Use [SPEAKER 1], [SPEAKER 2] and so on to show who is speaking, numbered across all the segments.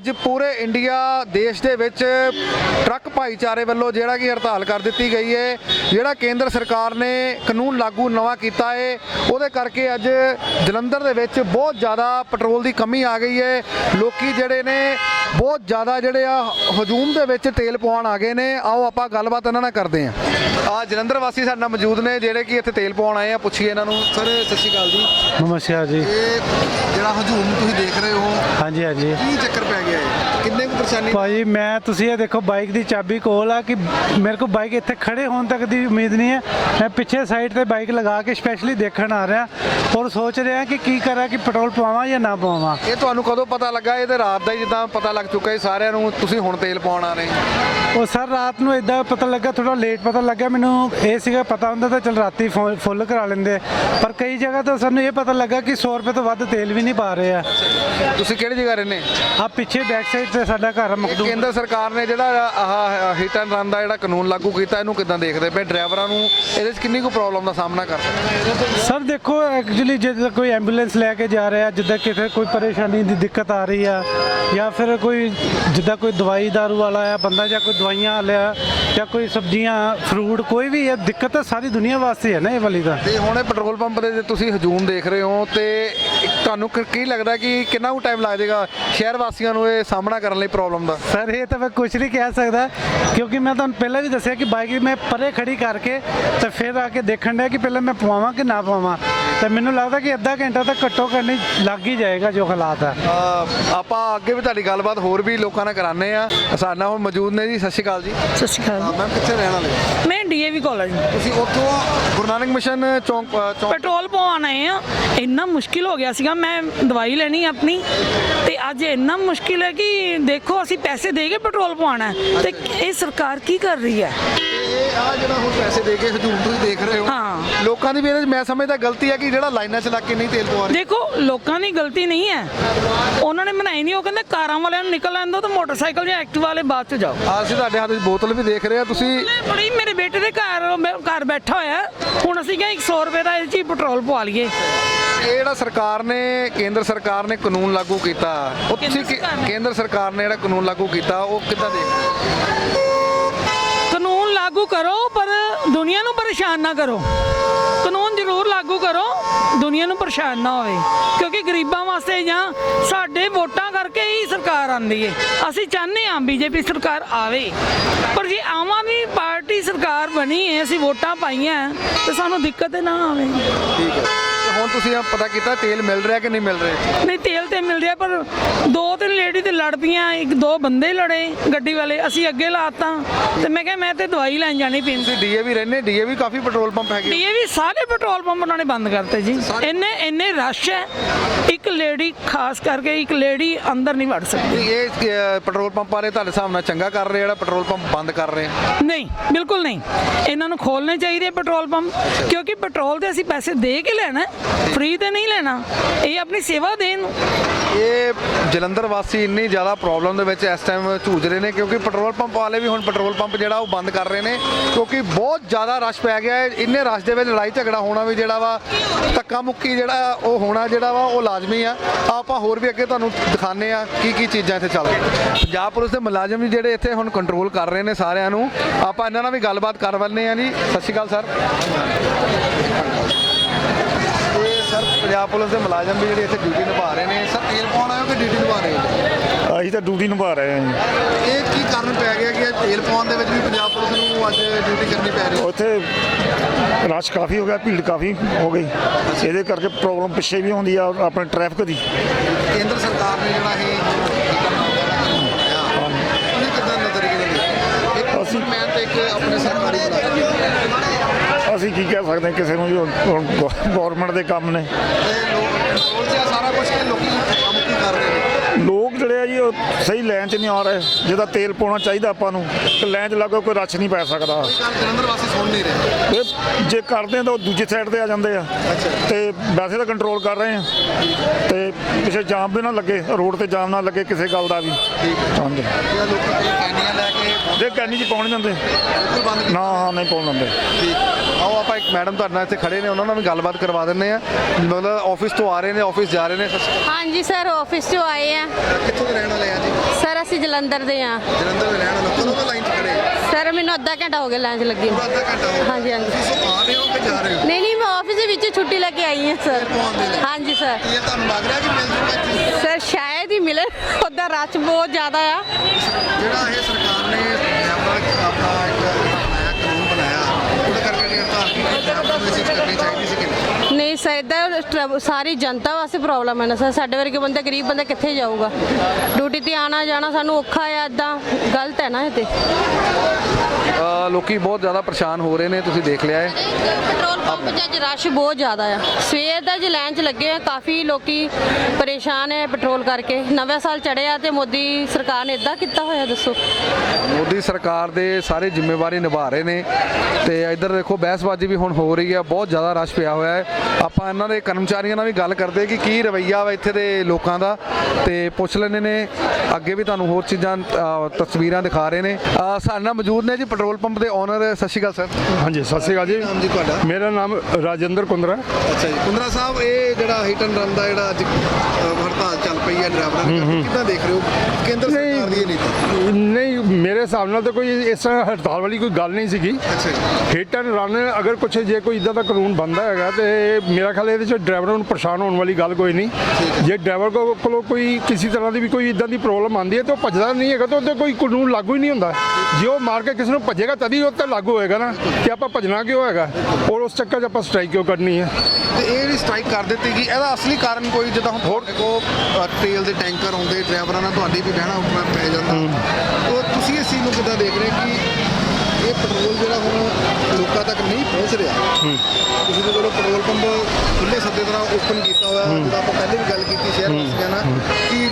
[SPEAKER 1] ਅੱਜ ਪੂਰੇ ਇੰਡੀਆ ਦੇਸ਼ ਦੇ ਵਿੱਚ ਟਰੱਕ ਭਾਈਚਾਰੇ ਵੱਲੋਂ ਜਿਹੜਾ ਕਿ ਹੜਤਾਲ ਕਰ ਦਿੱਤੀ ਗਈ ਹੈ ਜਿਹੜਾ ਕੇਂਦਰ ਸਰਕਾਰ ਨੇ ਕਾਨੂੰਨ ਲਾਗੂ ਨਵਾਂ ਕੀਤਾ ਹੈ ਉਹਦੇ ਕਰਕੇ ਅੱਜ ਜਲੰਧਰ ਦੇ ਵਿੱਚ ਬਹੁਤ ਜ਼ਿਆਦਾ ਪੈਟਰੋਲ ਦੀ ਕਮੀ ਆ ਗਈ ਹੈ ਲੋਕੀ ਜਿਹੜੇ ਨੇ ਬਹੁਤ ਜ਼ਿਆਦਾ ਜਿਹੜੇ ਆ ਹਜੂਮ ਦੇ ਵਿੱਚ ਤੇਲ ਪਵਾਉਣ ਆ ਗਏ ਨੇ। ਆਓ ਆਪਾਂ ਗੱਲਬਾਤ ਇਹਨਾਂ ਨਾਲ ਕਰਦੇ ਹਾਂ। ਆ ਜਲੰਧਰ ਵਾਸੀ ਸਾਡੇ ਨਾਲ ਮੌਜੂਦ ਨੇ ਜਿਹੜੇ ਕਿ ਇੱਥੇ ਤੇਲ ਪਵਾਉਣ ਆਏ ਆ। ਪੁੱਛੀਏ ਇਹਨਾਂ ਨੂੰ। ਸਰ ਸਤਿ ਸ਼੍ਰੀ ਅਕਾਲ ਜੀ।
[SPEAKER 2] ਨਮਸਕਾਰ ਜੀ।
[SPEAKER 1] ਇਹ ਜਿਹੜਾ ਹਜੂਮ ਤੁਸੀਂ ਦੇਖ ਰਹੇ ਹੋ
[SPEAKER 2] ਹਾਂਜੀ ਹਾਂਜੀ।
[SPEAKER 1] ਕੀ ਚੱਕਰ ਪੈ ਗਿਆ ਹੈ ਕਿੰਨੇ ਪਰੇਸ਼ਾਨੀ?
[SPEAKER 2] ਭਾਜੀ ਮੈਂ ਤੁਸੀਂ ਇਹ ਦੇਖੋ ਬਾਈਕ ਦੀ ਚਾਬੀ ਕੋਲ ਆ ਕਿ ਮੇਰੇ ਕੋਲ ਬਾਈਕ ਇੱਥੇ ਖੜੇ ਹੋਣ ਤੱਕ ਦੀ ਉਮੀਦ ਨਹੀਂ ਹੈ। ਮੈਂ ਪਿੱਛੇ ਸਾਈਡ ਤੇ ਬਾਈਕ ਲਗਾ ਕੇ ਸਪੈਸ਼ਲੀ ਦੇਖਣ ਆ ਰਿਹਾ ਔਰ ਸੋਚ ਰਿਹਾ ਕਿ ਕੀ ਕਰਾਂ ਕਿ ਪੈਟਰੋਲ ਪਵਾਵਾਂ ਜਾਂ ਨਾ ਪਵਾਵਾਂ।
[SPEAKER 1] ਇਹ ਤੁਹਾਨੂੰ ਕਦੋਂ ਪਤਾ ਲੱਗਾ? ਇਹ ਤੇ ਰਾਤ ਦਾ ਹੀ ਜਿੱਦਾਂ ਪਤਾ ਲੱਗ ਚੁੱਕਾ ਹੈ ਸਾਰਿਆਂ ਨੂੰ ਤੁਸੀਂ ਹੁਣ ਤੇਲ ਪਾਉਣ ਆ ਰਹੇ
[SPEAKER 2] ਉਹ ਸਰ ਰਾਤ ਨੂੰ ਇਦਾਂ ਪਤਾ ਲੱਗਾ ਥੋੜਾ ਲੇਟ ਪਤਾ ਲੱਗਾ ਮੈਨੂੰ ਇਹ ਸੀਗਾ ਪਤਾ ਹੁੰਦਾ ਤਾਂ ਚਲ ਰਾਤੀ ਫੁੱਲ ਕਰਾ ਲੈਂਦੇ। ਪਰ ਕਈ ਜਗ੍ਹਾ ਤੋਂ ਸਾਨੂੰ ਇਹ ਪਤਾ ਲੱਗਾ ਕਿ 100 ਰੁਪਏ ਤੋਂ ਵੱਧ ਤੇਲ ਵੀ ਨਹੀਂ ਪਾ ਰਹੇ ਆ।
[SPEAKER 1] ਤੁਸੀਂ ਕਿਹੜੀ ਜਗ੍ਹਾ ਰਹਿੰਦੇ?
[SPEAKER 2] ਆ ਪਿੱਛੇ ਬੈਕ ਸਾਈਡ ਤੇ ਸਾਡਾ ਘਰ ਆ ਮਖਦੂਮ?
[SPEAKER 1] ਕੇਂਦਰ ਸਰਕਾਰ ਨੇ ਜਿਹੜਾ ਆਹ ਹਿੱਟ ਐਂਡ ਰਨ ਦਾ ਜਿਹੜਾ ਕਾਨੂੰਨ ਲਾਗੂ ਕੀਤਾ ਇਹਨੂੰ ਕਿਦਾਂ ਦੇਖਦੇ? ਪਏ ਡਰਾਈਵਰਾਂ ਨੂੰ ਇਹਦੇ ਵਿੱਚ ਕਿੰਨੀ ਕੁ ਪ੍ਰੋਬਲਮ ਦਾ ਸਾਹਮਣਾ ਕਰ
[SPEAKER 2] ਸਰ ਦੇਖੋ ਐਕਚੁਅਲੀ ਜਦੋਂ ਕੋਈ ਐਂਬੂਲੈਂਸ ਲੈ ਕੇ ਜਾ ਰਿਹਾ ਜਿੱਦਾਂ ਕਿਤੇ ਕੋਈ ਪਰੇਸ਼ਾਨੀ ਦੀ ਦਿੱਕਤ ਆ ਰਹੀ ਆ ਜਾਂ ਫਿਰ ਕੋਈ ਜਿੱਦਾਂ ਕੋਈ ਦਵਾਈ ਦਾਰੂ ਵਾਲਾ ਆ ਬੰਦਾ ਜਾਂ ਕੋਈ ਦਵਾਈਆਂ ਲਿਆ ਜਾਂ ਕੋਈ ਸਬਜ਼ੀਆਂ ਫਰੂਟ ਕੋਈ ਵੀ ਇਹ ਦਿੱਕਤ ਤਾਂ ਸਾਰੀ ਦੁਨੀਆ ਵਾਸਤੇ ਹੈ ਨਾ ਇਹ ਵਾਲੀ ਤਾਂ।
[SPEAKER 1] ਤੇ ਹੁਣ ਇਹ ਪੈਟਰੋਲ ਪੰਪ ਦੇ ਜੇ ਤੁਸੀਂ ਹਜੂਮ ਦੇਖ ਰਹੇ ਹੋ ਤੇ ਤੁਹਾਨੂੰ ਕ- ਕੀ ਲੱਗਦਾ ਕਿ ਕਿੰਨਾ ਕੁ ਟਾਈਮ ਲੱਗ ਜਾਏਗਾ ਸ਼ਹਿਰ ਵਾਸੀਆਂ ਨੂੰ ਇਹ ਸਾਹਮਣਾ ਕਰਨ ਲਈ ਪ੍ਰੋਬਲਮ ਦਾ?
[SPEAKER 2] ਸਰ ਇਹ ਤਾਂ ਮੈਂ ਕੁਝ ਨਹੀਂ ਕਹਿ ਸਕਦਾ, ਕਿਉਂਕਿ ਮੈਂ ਤੁਹਾਨੂੰ ਪਹਿਲਾਂ ਵੀ ਦੱਸਿਆ ਕਿ ਬਾਈਕ ਮੈਂ ਪਰੇ ਖੜੀ ਕਰਕੇ ਤੇ ਫਿਰ ਆ ਕੇ ਦੇਖਣ ਡਿਆ ਕਿ ਪਹਿਲਾਂ ਮੈਂ ਪਵਾਵਾਂ ਕਿ ਨਾ ਪਵਾਵਾਂ। ਤੇ ਮੈਨੂੰ ਲੱਗਦਾ ਕਿ ਅੱਧਾ ਘੰਟਾ ਤਾਂ ਘੱਟੋ ਘੱਟ ਲੱਗ ਹੀ ਜਾਏਗਾ ਜੋ ਹਾਲਾਤ ਆ।
[SPEAKER 1] ਅਹ ਆਪਾਂ ਅੱਗੇ ਵੀ ਤੁਹਾਡੀ ਗੱਲਬਾਤ ਹੋਰ ਵੀ ਲੋਕਾਂ ਨਾਲ ਕਰਾਣੇ ਆ ਸਾਡੇ ਨਾਲ ਹੁਣ ਮੌਜੂਦ ਨੇ ਜੀ ਸਤਿ ਸ਼੍ਰੀ ਅਕਾਲ ਜੀ।
[SPEAKER 3] ਸਤਿ ਸ਼੍ਰੀ ਅਕਾਲ
[SPEAKER 1] ਮੈਮ ਕਿੱਥੇ ਰਹਿਣ ਵਾਲੇ
[SPEAKER 3] ਮੈਂ ਡੀਏਵੀ ਕਾਲਜ
[SPEAKER 1] ਤੁਸੀਂ ਉੱਥੋਂ ਗੁਰੂ ਨਾਨਕ ਮਿਸ਼ਨ ਚੌਂਕ ਅਹ ਚੌਂਕ
[SPEAKER 3] ਪੈਟਰੋਲ ਪਵਾਉਣ ਆਏ ਆ ਇੰਨਾ ਮੁਸ਼ਕਿਲ ਹੋ ਗਿਆ ਸੀਗਾ ਮੈਂ ਦਵਾਈ ਲੈਣੀ ਆਪਣੀ। ਤੇ ਅੱਜ ਇੰਨਾ ਮੁਸ਼ਕਿਲ ਹੈ ਕਿ ਦੇਖੋ ਅਸੀਂ ਪੈਸੇ ਦੇ ਕੇ ਪੈਟਰੋਲ ਪਵਾਉਣਾ ਹੈ। ਤੇ ਇਹ ਸਰਕਾਰ ਕੀ ਕਰ ਰਹੀ ਹੈ?
[SPEAKER 1] ਆ ਜਿਹੜਾ ਹੁਣ ਪੈਸੇ ਦੇ ਕੇ ਹਜੂਮ ਤੁਸੀਂ ਦੇਖ ਰਹੇ ਹੋ
[SPEAKER 3] ਹਾਂ।
[SPEAKER 1] ਲੋਕਾਂ ਦੀ ਵੀ ਇਹਦੇ 'ਚ ਮੈਂ ਸਮਝਦਾ ਗਲਤੀ ਹੈ ਕਿ ਜਿਹੜਾ ਲਾਈਨਾਂ 'ਚ ਲੱਗ ਕੇ ਨਹੀਂ ਤੇਲ ਪਵਾ ਰਹੇ
[SPEAKER 3] ਦੇਖੋ ਲੋਕਾਂ ਦੀ ਗਲਤੀ ਨਹੀਂ ਹੈ ਉਹਨਾਂ ਨੇ ਬਣਾਈ ਨਹੀਂ ਉਹ ਕਹਿੰਦੇ ਕਾਰਾਂ ਵਾਲਿਆਂ ਨੂੰ ਨਿਕਲ ਆਂਦੋ ਤੇ ਮੋਟਰਸਾਈਕਲ ਜਾਂ ਐਕਟਿਵਾ ਵਾਲੇ ਬਾਅਦ ਚ ਜਾਓ
[SPEAKER 1] ਆ ਅਸੀਂ ਤੁਹਾਡੇ ਹੱਥ 'ਚ ਬੋਤਲ ਵੀ ਦੇਖ ਰਹੇ ਆ ਤੁਸੀਂ
[SPEAKER 3] ਮੈਂ ਬੜੀ ਮੇਰੇ ਬੇਟੇ ਦੇ ਘਰ ਮੈਂ ਘਰ ਬੈਠਾ ਹੋਇਆ। ਹੁਣ ਅਸੀਂ ਕਿਹਾ 100 ਰੁਪਏ ਦਾ ਇਹ ਚ ਹੀ ਪੈਟਰੋਲ ਪਵਾ ਲਈਏ
[SPEAKER 1] ਇਹ ਜਿਹੜਾ ਸਰਕਾਰ ਨੇ ਕੇਂਦਰ ਸਰਕਾਰ ਨੇ ਕਾਨੂੰਨ ਲਾਗੂ ਕੀਤਾ ਉਹ ਤੁਸੀਂ ਕਿ-? ਕੇਂਦਰ ਸਰਕਾਰ ਨੇ ਜਿਹੜਾ ਕਾਨੂੰਨ ਲਾਗੂ ਕੀਤਾ ਉਹ ਕਿੱਦਾਂ
[SPEAKER 3] ਕਾਨੂੰਨ ਲਾਗੂ ਕਰੋ, ਪਰ ਦੁਨੀਆ ਨੂੰ ਪਰੇਸ਼ਾਨ ਨਾ ਕਰੋ। ਕਾਨੂੰਨ ਜ਼ਰੂਰ ਲਾਗੂ ਕਰੋ, ਦੁਨੀਆ ਨੂੰ ਪਰੇਸ਼ਾਨ ਨਾ ਹੋਵੇ। ਕਿਉਂਕਿ ਗਰੀਬਾਂ ਵਾਸਤੇ ਜਾਂ ਸਾਡੇ ਵੋਟਾਂ ਕਰਕੇ ਹੀ ਸਰਕਾਰ ਆਂਦੀ ਏ। ਅਸੀਂ ਚਾਹੁੰਦੇ ਹਾਂ ਬੀਜੇਪੀ ਸਰਕਾਰ ਆਵੇ। ਪਰ ਜੇ ਆਮ ਆਦਮੀ ਪਾਰਟੀ ਸਰਕਾਰ ਬਣੀ ਹੈ ਅਸੀਂ ਵੋਟਾਂ ਪਾਈਆਂ, ਤੇ ਸਾਨੂੰ ਦਿੱਕਤ ਨਾ ਆਵੇ।
[SPEAKER 1] ਠੀਕ ਹੈ। ਹੁਣ ਤੁਸੀਂ ਆ ਪਤਾ ਕੀਤਾ ਤੇਲ ਮਿਲ ਰਿਹਾ ਕਿ ਨਹੀਂ ਮਿਲ ਰਿਹਾ
[SPEAKER 3] ਨਹੀਂ ਤੇਲ ਤੇ ਮਿਲ ਰਿਹਾ ਪਰ ਦੋ ਤਿੰਨ ਲੇਡੀ ਤੇ ਲੜ ਪਈਆਂ ਇੱਕ ਦੋ ਬੰਦੇ ਲੜੇ ਗੱਡੀ ਵਾਲੇ। ਅਸੀਂ ਅੱਗੇ ਲਾਤਾ ਤੇ ਮੈਂ ਕਿਹਾ ਮੈਂ ਤੇ ਦਵਾਈ ਲੈਣ ਜਾਣੀ ਪੀਣ
[SPEAKER 1] ਤੁਸੀਂ ਡੀਏਵੀ ਰਹਿੰਦੇ ਡੀਏਵੀ ਕਾਫੀ ਪੈਟਰੋਲ ਪੰਪ ਹੈਗੇ
[SPEAKER 3] ਇਹ ਵੀ ਸਾਰੇ ਪੈਟਰੋਲ ਪੰਪ ਉਹਨਾਂ ਨੇ ਬੰਦ ਕਰਤੇ ਜੀ। ਇੰਨੇ ਇੰਨੇ ਰਸ਼ ਹੈ ਇੱਕ ਲੇਡੀ ਖਾਸ ਕਰਕੇ ਇੱਕ ਲੇਡੀ ਅੰਦਰ ਨਹੀਂ ਵੜ ਸਕਦੀ।
[SPEAKER 1] ਇਹ ਪੈਟਰੋਲ ਪੰਪ ਵਾਲੇ ਤੁਹਾਡੇ ਹਿਸਾਬ ਨਾਲ ਚੰਗਾ ਕਰ ਰਹੇ ਜਿਹੜਾ ਪੈਟਰੋਲ ਪੰਪ ਬੰਦ ਕਰ ਰਹੇ? ਆ
[SPEAKER 3] ਨਹੀਂ ਬਿਲਕੁਲ ਨਹੀਂ। ਇਹਨਾਂ ਨੂੰ ਖੋਲਣੇ ਚਾਹੀਦੇ ਪੈਟਰੋਲ ਪੰਪ ਕਿਉਂਕਿ ਪੈਟਰੋਲ ਤੇ ਅਸੀਂ ਪੈਸੇ ਦੇ ਕੇ ਲੈਣਾ ਫ੍ਰੀ ਤੇ ਨਹੀਂ ਲੈਣਾ। ਇਹ ਆਪਣੀ ਸੇਵਾ ਦੇਣ
[SPEAKER 1] ਇਹ ਜਲੰਧਰ ਵਾਸੀ ਇੰਨੀ ਜ਼ਿਆਦਾ ਪ੍ਰੋਬਲਮ ਦੇ ਵਿੱਚ ਇਸ ਟਾਈਮ ਝੂਝ ਰਹੇ ਨੇ ਕਿਉਂਕਿ ਪੈਟਰੋਲ ਪੰਪ ਵਾਲੇ ਵੀ ਹੁਣ ਪੈਟਰੋਲ ਪੰਪ ਜਿਹੜਾ ਉਹ ਬੰਦ ਕਰ ਰਹੇ ਨੇ ਕਿਉਂਕਿ ਬਹੁਤ ਜ਼ਿਆਦਾ ਰਸ਼ ਪੈ ਗਿਆ ਹੈ। ਇੰਨੇ ਰਸ਼ ਦੇ ਵਿੱਚ ਲੜਾਈ ਝਗੜਾ ਹੋਣਾ ਵੀ ਜਿਹੜਾ ਵਾ, ਧੱਕਾ ਮੁੱਕੀ ਜਿਹੜਾ ਉਹ ਹੋਣਾ ਜਿਹੜਾ ਵਾ ਉਹ ਲਾਜ਼ਮੀ ਆ। ਆਪਾਂ ਹੋਰ ਵੀ ਅੱਗੇ ਤੁਹਾਨੂੰ ਦਿਖਾਣੇ ਆ ਕੀ ਕੀ ਚੀਜ਼ਾਂ ਇੱਥੇ ਚੱਲ ਰਹੀਆਂ। ਪੰਜਾਬ ਪੁਲਿਸ ਦੇ ਮੁਲਾਜ਼ਮ ਵੀ ਜਿਹੜੇ ਇੱਥੇ ਹੁਣ ਕੰਟਰੋਲ ਕਰ ਰਹੇ ਨੇ ਸਾਰਿਆਂ ਨੂੰ। ਆਪਾਂ ਇਹਨਾਂ ਨਾਲ ਵੀ ਗੱਲਬਾਤ ਕਰ ਵੰਨੇ ਆ ਜੀ। ਸਤਿ ਸ਼੍ਰੀ ਅਕਾਲ, ਸਰ। ਪੰਜਾਬ ਪੁਲਿਸ ਦੇ ਮੁਲਾਜ਼ਮ ਵੀ ਜਿਹੜੇ ਇੱਥੇ ਡਿਊਟੀ ਨਿਭਾ ਰਹੇ ਨੇ। ਸਰ ਤੇਲ ਪਾਉਣ ਆਇਓ ਕਿ ਡਿਊਟੀ ਨਿਭਾ ਰਹੇ ਹੋ?
[SPEAKER 4] ਅਸੀਂ ਤਾਂ ਡਿਊਟੀ ਨਿਭਾ ਰਹੇ ਹਾਂ ਜੀ।
[SPEAKER 1] ਇਹ ਕੀ ਕਾਰਨ ਪੈ ਗਿਆ ਕਿ ਤੇਲ ਪਾਉਣ ਦੇ ਵਿੱਚ ਵੀ ਪੰਜਾਬ ਪੁਲਿਸ ਨੂੰ ਅੱਜ ਡਿਊਟੀ ਕਰਨੀ ਪੈ ਰਹੀ
[SPEAKER 4] ਉੱਥੇ ਰਸ਼ ਕਾਫੀ ਹੋ ਗਿਆ ਭੀੜ ਕਾਫੀ ਹੋ ਗਈ। ਇਹਦੇ ਕਰਕੇ ਪ੍ਰੋਬਲਮ ਪਿੱਛੇ ਵੀ ਹੁੰਦੀ ਆ ਆਪਣੇ ਟ੍ਰੈਫਿਕ ਦੀ।
[SPEAKER 1] ਕੇਂਦਰ ਸਰਕਾਰ ਨੇ ਜਿਹੜਾ ਇਹ
[SPEAKER 4] ਅਸੀਂ-
[SPEAKER 1] ਮੈਂ ਤੇ ਇੱਕ ਆਪਣੇ ਸਰਕਾਰੀ
[SPEAKER 4] ਅਸੀਂ ਕੀ ਕਹਿ ਸਕਦੇ ਕਿਸੇ ਨੂੰ ਜੀ ਗਵਰਨਮੈਂਟ ਦੇ ਕੰਮ ਨੇ
[SPEAKER 1] ਲੋਕ ਸਾਰਾ ਕੁਝ ਲੋਕੀ ਕੰਮ ਕਰ ਰਹੇ ਨੇ।
[SPEAKER 4] ਲੋਕ ਜਿਹੜੇ ਆ ਜੀ, ਉਹ ਸਹੀ ਲਾਈਨ 'ਚ ਨਹੀਂ ਆ ਰਹੇ। ਜਿਹਦਾ ਤੇਲ ਪਾਉਣਾ ਚਾਹੀਦਾ ਆਪਾਂ ਨੂੰ, ਤੇ ਲਾਈਨ 'ਚ ਲੱਗੋ ਕੋਈ ਰਸ਼ ਨਹੀਂ ਪੈ ਸਕਦਾ।
[SPEAKER 1] ਜਲੰਧਰ ਵਾਸੀ ਸੁਣ ਨਹੀਂ ਰਹੇ
[SPEAKER 4] ਜੇ ਕਰਦੇ ਆ ਤਾਂ ਉਹ ਦੂਜੀ ਸਾਈਡ ਤੇ ਆ ਜਾਂਦੇ ਆ। ਤੇ ਵੈਸੇ ਤਾਂ ਕੰਟਰੋਲ ਕਰ ਰਹੇ ਆ। ਤੇ ਪਿੱਛੇ ਜਾਮ ਵੀ ਨਾ ਲੱਗੇ, ਰੋਡ ਤੇ ਜਾਮ ਨਾ ਲੱਗੇ ਕਿਸੇ ਗੱਲ ਦਾ ਵੀ। ਹਾਂਜੀ। ਜੇ ਕੈਨੀ 'ਚ ਪਾਉਣ ਜਾਂਦੇ। ਨਾ, ਹਾਂ, ਨਹੀਂ ਪਾਉਣ
[SPEAKER 1] ਜਾਂਦੇ ਆਓ ਆਪਾਂ ਇੱਕ ਮੈਡਮ ਤੁਹਾਡੇ ਨਾਲ ਇੱਥੇ ਖੜੇ ਨੇ ਉਹਨਾਂ ਨਾਲ ਵੀ ਗੱਲਬਾਤ ਕਰਵਾ ਦਿੰਦੇ ਆ ਮਤਲਬ ਆਫਿਸ ਤੋਂ ਆ ਰਹੇ ਨੇ ਆਫਿਸ ਜਾ ਰਹੇ ਨੇ। ਸ਼੍ਰੀ
[SPEAKER 5] ਹਾਂਜੀ ਸਰ ਆਫਿਸ ਤੋਂ ਆਏ ਆ।
[SPEAKER 1] ਕਿੱਥੋਂ ਦੇ ਰਹਿਣ ਵਾਲੇ ਆ ਜੀ?
[SPEAKER 5] ਅਸੀਂ ਜਲੰਧਰ ਦੇ ਆ।
[SPEAKER 1] ਜਲੰਧਰ ਦੇ ਰਹਿਣ ਵਾਲੇ ਕਦੋਂ ਤੋਂ ਲਾਈਨ 'ਚ ਖੜੇ?
[SPEAKER 5] ਸਰ ਮੈਨੂੰ ਅੱਧਾ ਘੰਟਾ ਹੋ ਗਿਆ ਲਾਈਨ 'ਚ ਲੱਗੀ
[SPEAKER 1] ਪੂਰਾ ਅੱਧਾ ਘੰਟਾ ਹੋ ਗਿਆ।
[SPEAKER 5] ਹਾਂਜੀ ਹਾਂਜੀ।
[SPEAKER 1] ਤੁਸੀਂ ਆ ਰਹੇ ਹੋ ਕਿ ਜਾ ਰਹੇ ਹੋ?
[SPEAKER 5] ਨਹੀਂ ਨਹੀਂ ਮੈਂ ਆਫਿਸ ਦੇ ਵਿੱਚ ਛੁੱਟੀ ਲੈ ਕੇ ਆਈ ਹਾਂ ਸਰ? ਹਾਂਜੀ ਸਰ।
[SPEAKER 1] ਇਹ ਤੁਹਾਨੂੰ ਲੱਗ ਰਿਹਾ ਕਿ ਮਿਲ ਜੂਗਾ?
[SPEAKER 5] ਸਰ ਸ਼ਾਇਦ ਹੀ ਮਿਲੇ। ਉਹਦਾ ਰਸ਼ ਬਹੁਤ ਜ਼ਿਆਦਾ ਆ।
[SPEAKER 1] ਜਿਹੜਾ ਇਹ ਸਰਕਾਰ ਨੇ ਆਪਣਾ ਇੱਕ ਬਣਾਇਆ ਕਾਨੂੰਨ ਬਣਾਇਆ ਉਹਦੇ ਕਰਕੇ ਜਿਹੜੀ ਹੜਤਾਲ ਕੀਤੀ ਡਰਾਈਵਰ ਨੂੰ ਮੈਸੇਜ ਕਰਨੀ ਚਾਹੀਦੀ ਸੀ ਕਿ ਨਹੀਂ
[SPEAKER 5] ਸਰ ਇਦਾਂ ਸਾਰੀ ਜਨਤਾ ਵਾਸਤੇ ਪ੍ਰੋਬਲਮ ਹੈ ਨਾ ਸਰ। ਸਾਡੇ ਵਰਗੇ ਬੰਦੇ ਗਰੀਬ ਬੰਦਾ ਕਿੱਥੇ ਜਾਊਗਾ? ਡਿਊਟੀ ਤੇ ਆਣਾ ਜਾਣਾ ਸਾਨੂੰ ਔਖਾ ਆ ਇਦਾਂ ਗਲਤ ਹੈ ਨਾ ਇਹ ਤੇ।
[SPEAKER 1] ਲੋਕੀ ਬਹੁਤ ਜ਼ਿਆਦਾ ਪਰੇਸ਼ਾਨ ਹੋ ਰਹੇ ਨੇ ਤੁਸੀਂ ਦੇਖ ਲਿਆ ਹੈ।
[SPEAKER 5] ਪੈਟਰੋਲ ਪੰਪ 'ਚ ਅੱਜ ਰਸ਼ ਬਹੁਤ ਜ਼ਿਆਦਾ ਆ। ਸਵੇਰ ਦਾ ਜੇ ਲਾਈਨ 'ਚ ਲੱਗੇ ਆ ਕਾਫੀ ਲੋਕੀ ਪਰੇਸ਼ਾਨ ਹੈ ਪੈਟਰੋਲ ਕਰਕੇ। ਨਵੇਂ ਸਾਲ ਚੜਿਆ ਤੇ ਮੋਦੀ ਸਰਕਾਰ ਨੇ ਇਦਾਂ ਕੀਤਾ ਹੋਇਆ ਦੱਸੋ?
[SPEAKER 1] ਮੋਦੀ ਸਰਕਾਰ ਦੇ ਸਾਰੇ ਜ਼ਿੰਮੇਵਾਰੀ ਨਿਭਾ ਰਹੇ ਨੇ। ਤੇ ਇੱਧਰ ਦੇਖੋ ਬਹਿਸਬਾਜ਼ੀ ਵੀ ਹੁਣ ਹੋ ਰਹੀ ਹੈ ਬਹੁਤ ਜ਼ਿਆਦਾ ਰਸ਼ ਪਿਆ ਹੋਇਆ ਹੈ। ਆਪਾਂ ਇਹਨਾਂ ਦੇ ਕਰਮਚਾਰੀਆਂ ਨਾਲ ਵੀ ਗੱਲ ਕਰਦੇ ਕਿ ਕੀ ਰਵੱਈਆ ਵਾ ਇੱਥੇ ਦੇ ਲੋਕਾਂ ਦਾ। ਤੇ ਪੁੱਛ ਲੈਣੇ ਨੇ ਅੱਗੇ ਵੀ ਤੁਹਾਨੂੰ ਹੋਰ ਚੀਜ਼ਾਂ ਤਸਵੀਰਾਂ ਦਿਖਾ ਰਹੇ ਨੇ। ਸਾਡੇ ਨਾਲ ਮੌਜੂਦ ਨੇ ਜੀ ਪੈਟਰੋਲ ਪੰਪ ਦੇ ਓਨਰ ਸਤਿ ਸ਼੍ਰੀ ਅਕਾਲ ਸਰ।
[SPEAKER 6] ਹਾਂਜੀ ਸਤਿ ਸ਼੍ਰੀ ਅਕਾਲ ਜੀ।
[SPEAKER 1] ਨਾਮ ਜੀ ਤੁਹਾਡਾ?
[SPEAKER 6] ਮੇਰਾ ਨਾਮ ਰਾਜਿੰਦਰ ਕੁੰਦਰਾ।
[SPEAKER 1] ਅੱਛਾ ਜੀ ਕੁੰਦਰਾ ਸਾਹਿਬ ਇਹ ਜਿਹੜਾ ਹਿੱਟ ਐਂਡ ਰਨ ਦਾ ਜਿਹੜਾ ਅੱਜ ਹੜਤਾਲ ਚੱਲ ਪਈ ਹੈ ਡਰਾਈਵਰਾਂ ਦੀ ਕਿੱਦਾਂ ਦੇਖ ਰਹੇ ਹੋ? ਕੇਂਦਰ ਸਰਕਾਰ ਦੀ ਇਹ ਨੀਤੀ?
[SPEAKER 6] ਨਹੀਂ ਮੇਰੇ ਹਿਸਾਬ ਨਾਲ ਤਾਂ ਕੋਈ ਇਸ ਤਰ੍ਹਾਂ ਹੜਤਾਲ ਵਾਲੀ ਕੋਈ ਗੱਲ ਨਹੀਂ ਸੀਗੀ।
[SPEAKER 1] ਅੱਛਾ ਜੀ।
[SPEAKER 6] ਹਿੱਟ ਐਂਡ ਰਨ ਅਗਰ ਕੁਛ ਜੇ ਕੋਈ ਇਦਾਂ ਦਾ ਕਾਨੂੰਨ ਬੰਦਾ ਹੈਗਾ ਤੇ ਮੇਰਾ ਖਿਆਲ ਇਹਦੇ ਚ ਡਰਾਈਵਰਾਂ ਨੂੰ ਪਰੇਸ਼ਾਨ ਹੋਣ ਵਾਲੀ ਗੱਲ ਕੋਈ ਨਹੀਂ। ਜੇ ਡਰਾਈਵਰ ਕੋਲੋਂ ਕੋਈ ਕਿਸੇ ਤਰ੍ਹਾਂ ਦੀ ਵੀ ਕੋਈ ਇਦਾਂ ਦੀ ਪ੍ਰੋਬਲਮ ਆਉਂਦੀ ਹੈ ਤਾਂ ਉਹ ਭੱਜਦਾ ਨਹੀਂ ਹੈਗਾ ਤਾਂ ਉਹਦੇ ਕੋਈ ਕਾਨੂੰਨ ਲਾਗੂ ਹੀ ਨਹੀਂ ਹੁੰਦਾ। ਜੇ ਉਹ ਮਾਰ ਕੇ ਕਿਸੇ ਨੂੰ ਭੱਜੇਗਾ ਤਦ ਉਹ ਤੇ ਲਾਗੂ ਹੋਏਗਾ ਨਾ ਕਿ ਆਪਾਂ ਭੱਜਣਾ ਕਿਉਂ ਹੈਗਾ ਔਰ ਉਸ ਚੱਕਰ 'ਚ ਆਪਾਂ ਸਟ੍ਰਾਈਕ ਕਿਉਂ ਕਰਨੀ ਹੈ।
[SPEAKER 1] ਤੇ ਇਹ ਜਿਹੜੀ ਸਟ੍ਰਾਈਕ ਕਰ ਦਿੱਤੀ ਗਈ ਇਹਦਾ ਅਸਲੀ ਕਾਰਨ ਕੋਈ ਜਿੱਦਾਂ ਹੁਣ ਤੁਹਾਡੇ ਕੋ ਤੇਲ ਦੇ ਟੈਂਕਰ ਆਉਂਦੇ ਡਰਾਈਵਰਾਂ ਨਾਲ ਤੁਹਾਡੀ ਵੀ ਬਹਿਣਾ ਪੈ ਜਾਂਦਾ। ਉਹ ਤੁਸੀਂ ਇਸ ਚੀਜ਼ ਨੂੰ ਕਿੱਦਾਂ ਦੇਖ ਰਹੇ ਕਿ ਇਹ ਪੈਟਰੋਲ ਜਿਹੜਾ ਹੁਣ ਲੋਕਾਂ ਤੱਕ ਨਹੀਂ ਪਹੁੰਚ ਰਿਹਾ। ਤੁਸੀਂ ਦੇ ਕੋਲੋਂ ਪੈਟਰੋਲ ਪੰਪ ਖੁੱਲੇ ਸੱਦੇ ਤਰ੍ਹਾਂ ਓਪਨ ਕੀਤਾ ਹੋਇਆ। ਜਿਹਦਾ ਆਪਾਂ ਪਹਿਲੇ ਵੀ ਗੱਲ ਕੀਤੀ ਸ਼ਹਿਰ ਵਾਸੀਆਂ ਨਾਲ ਕਿ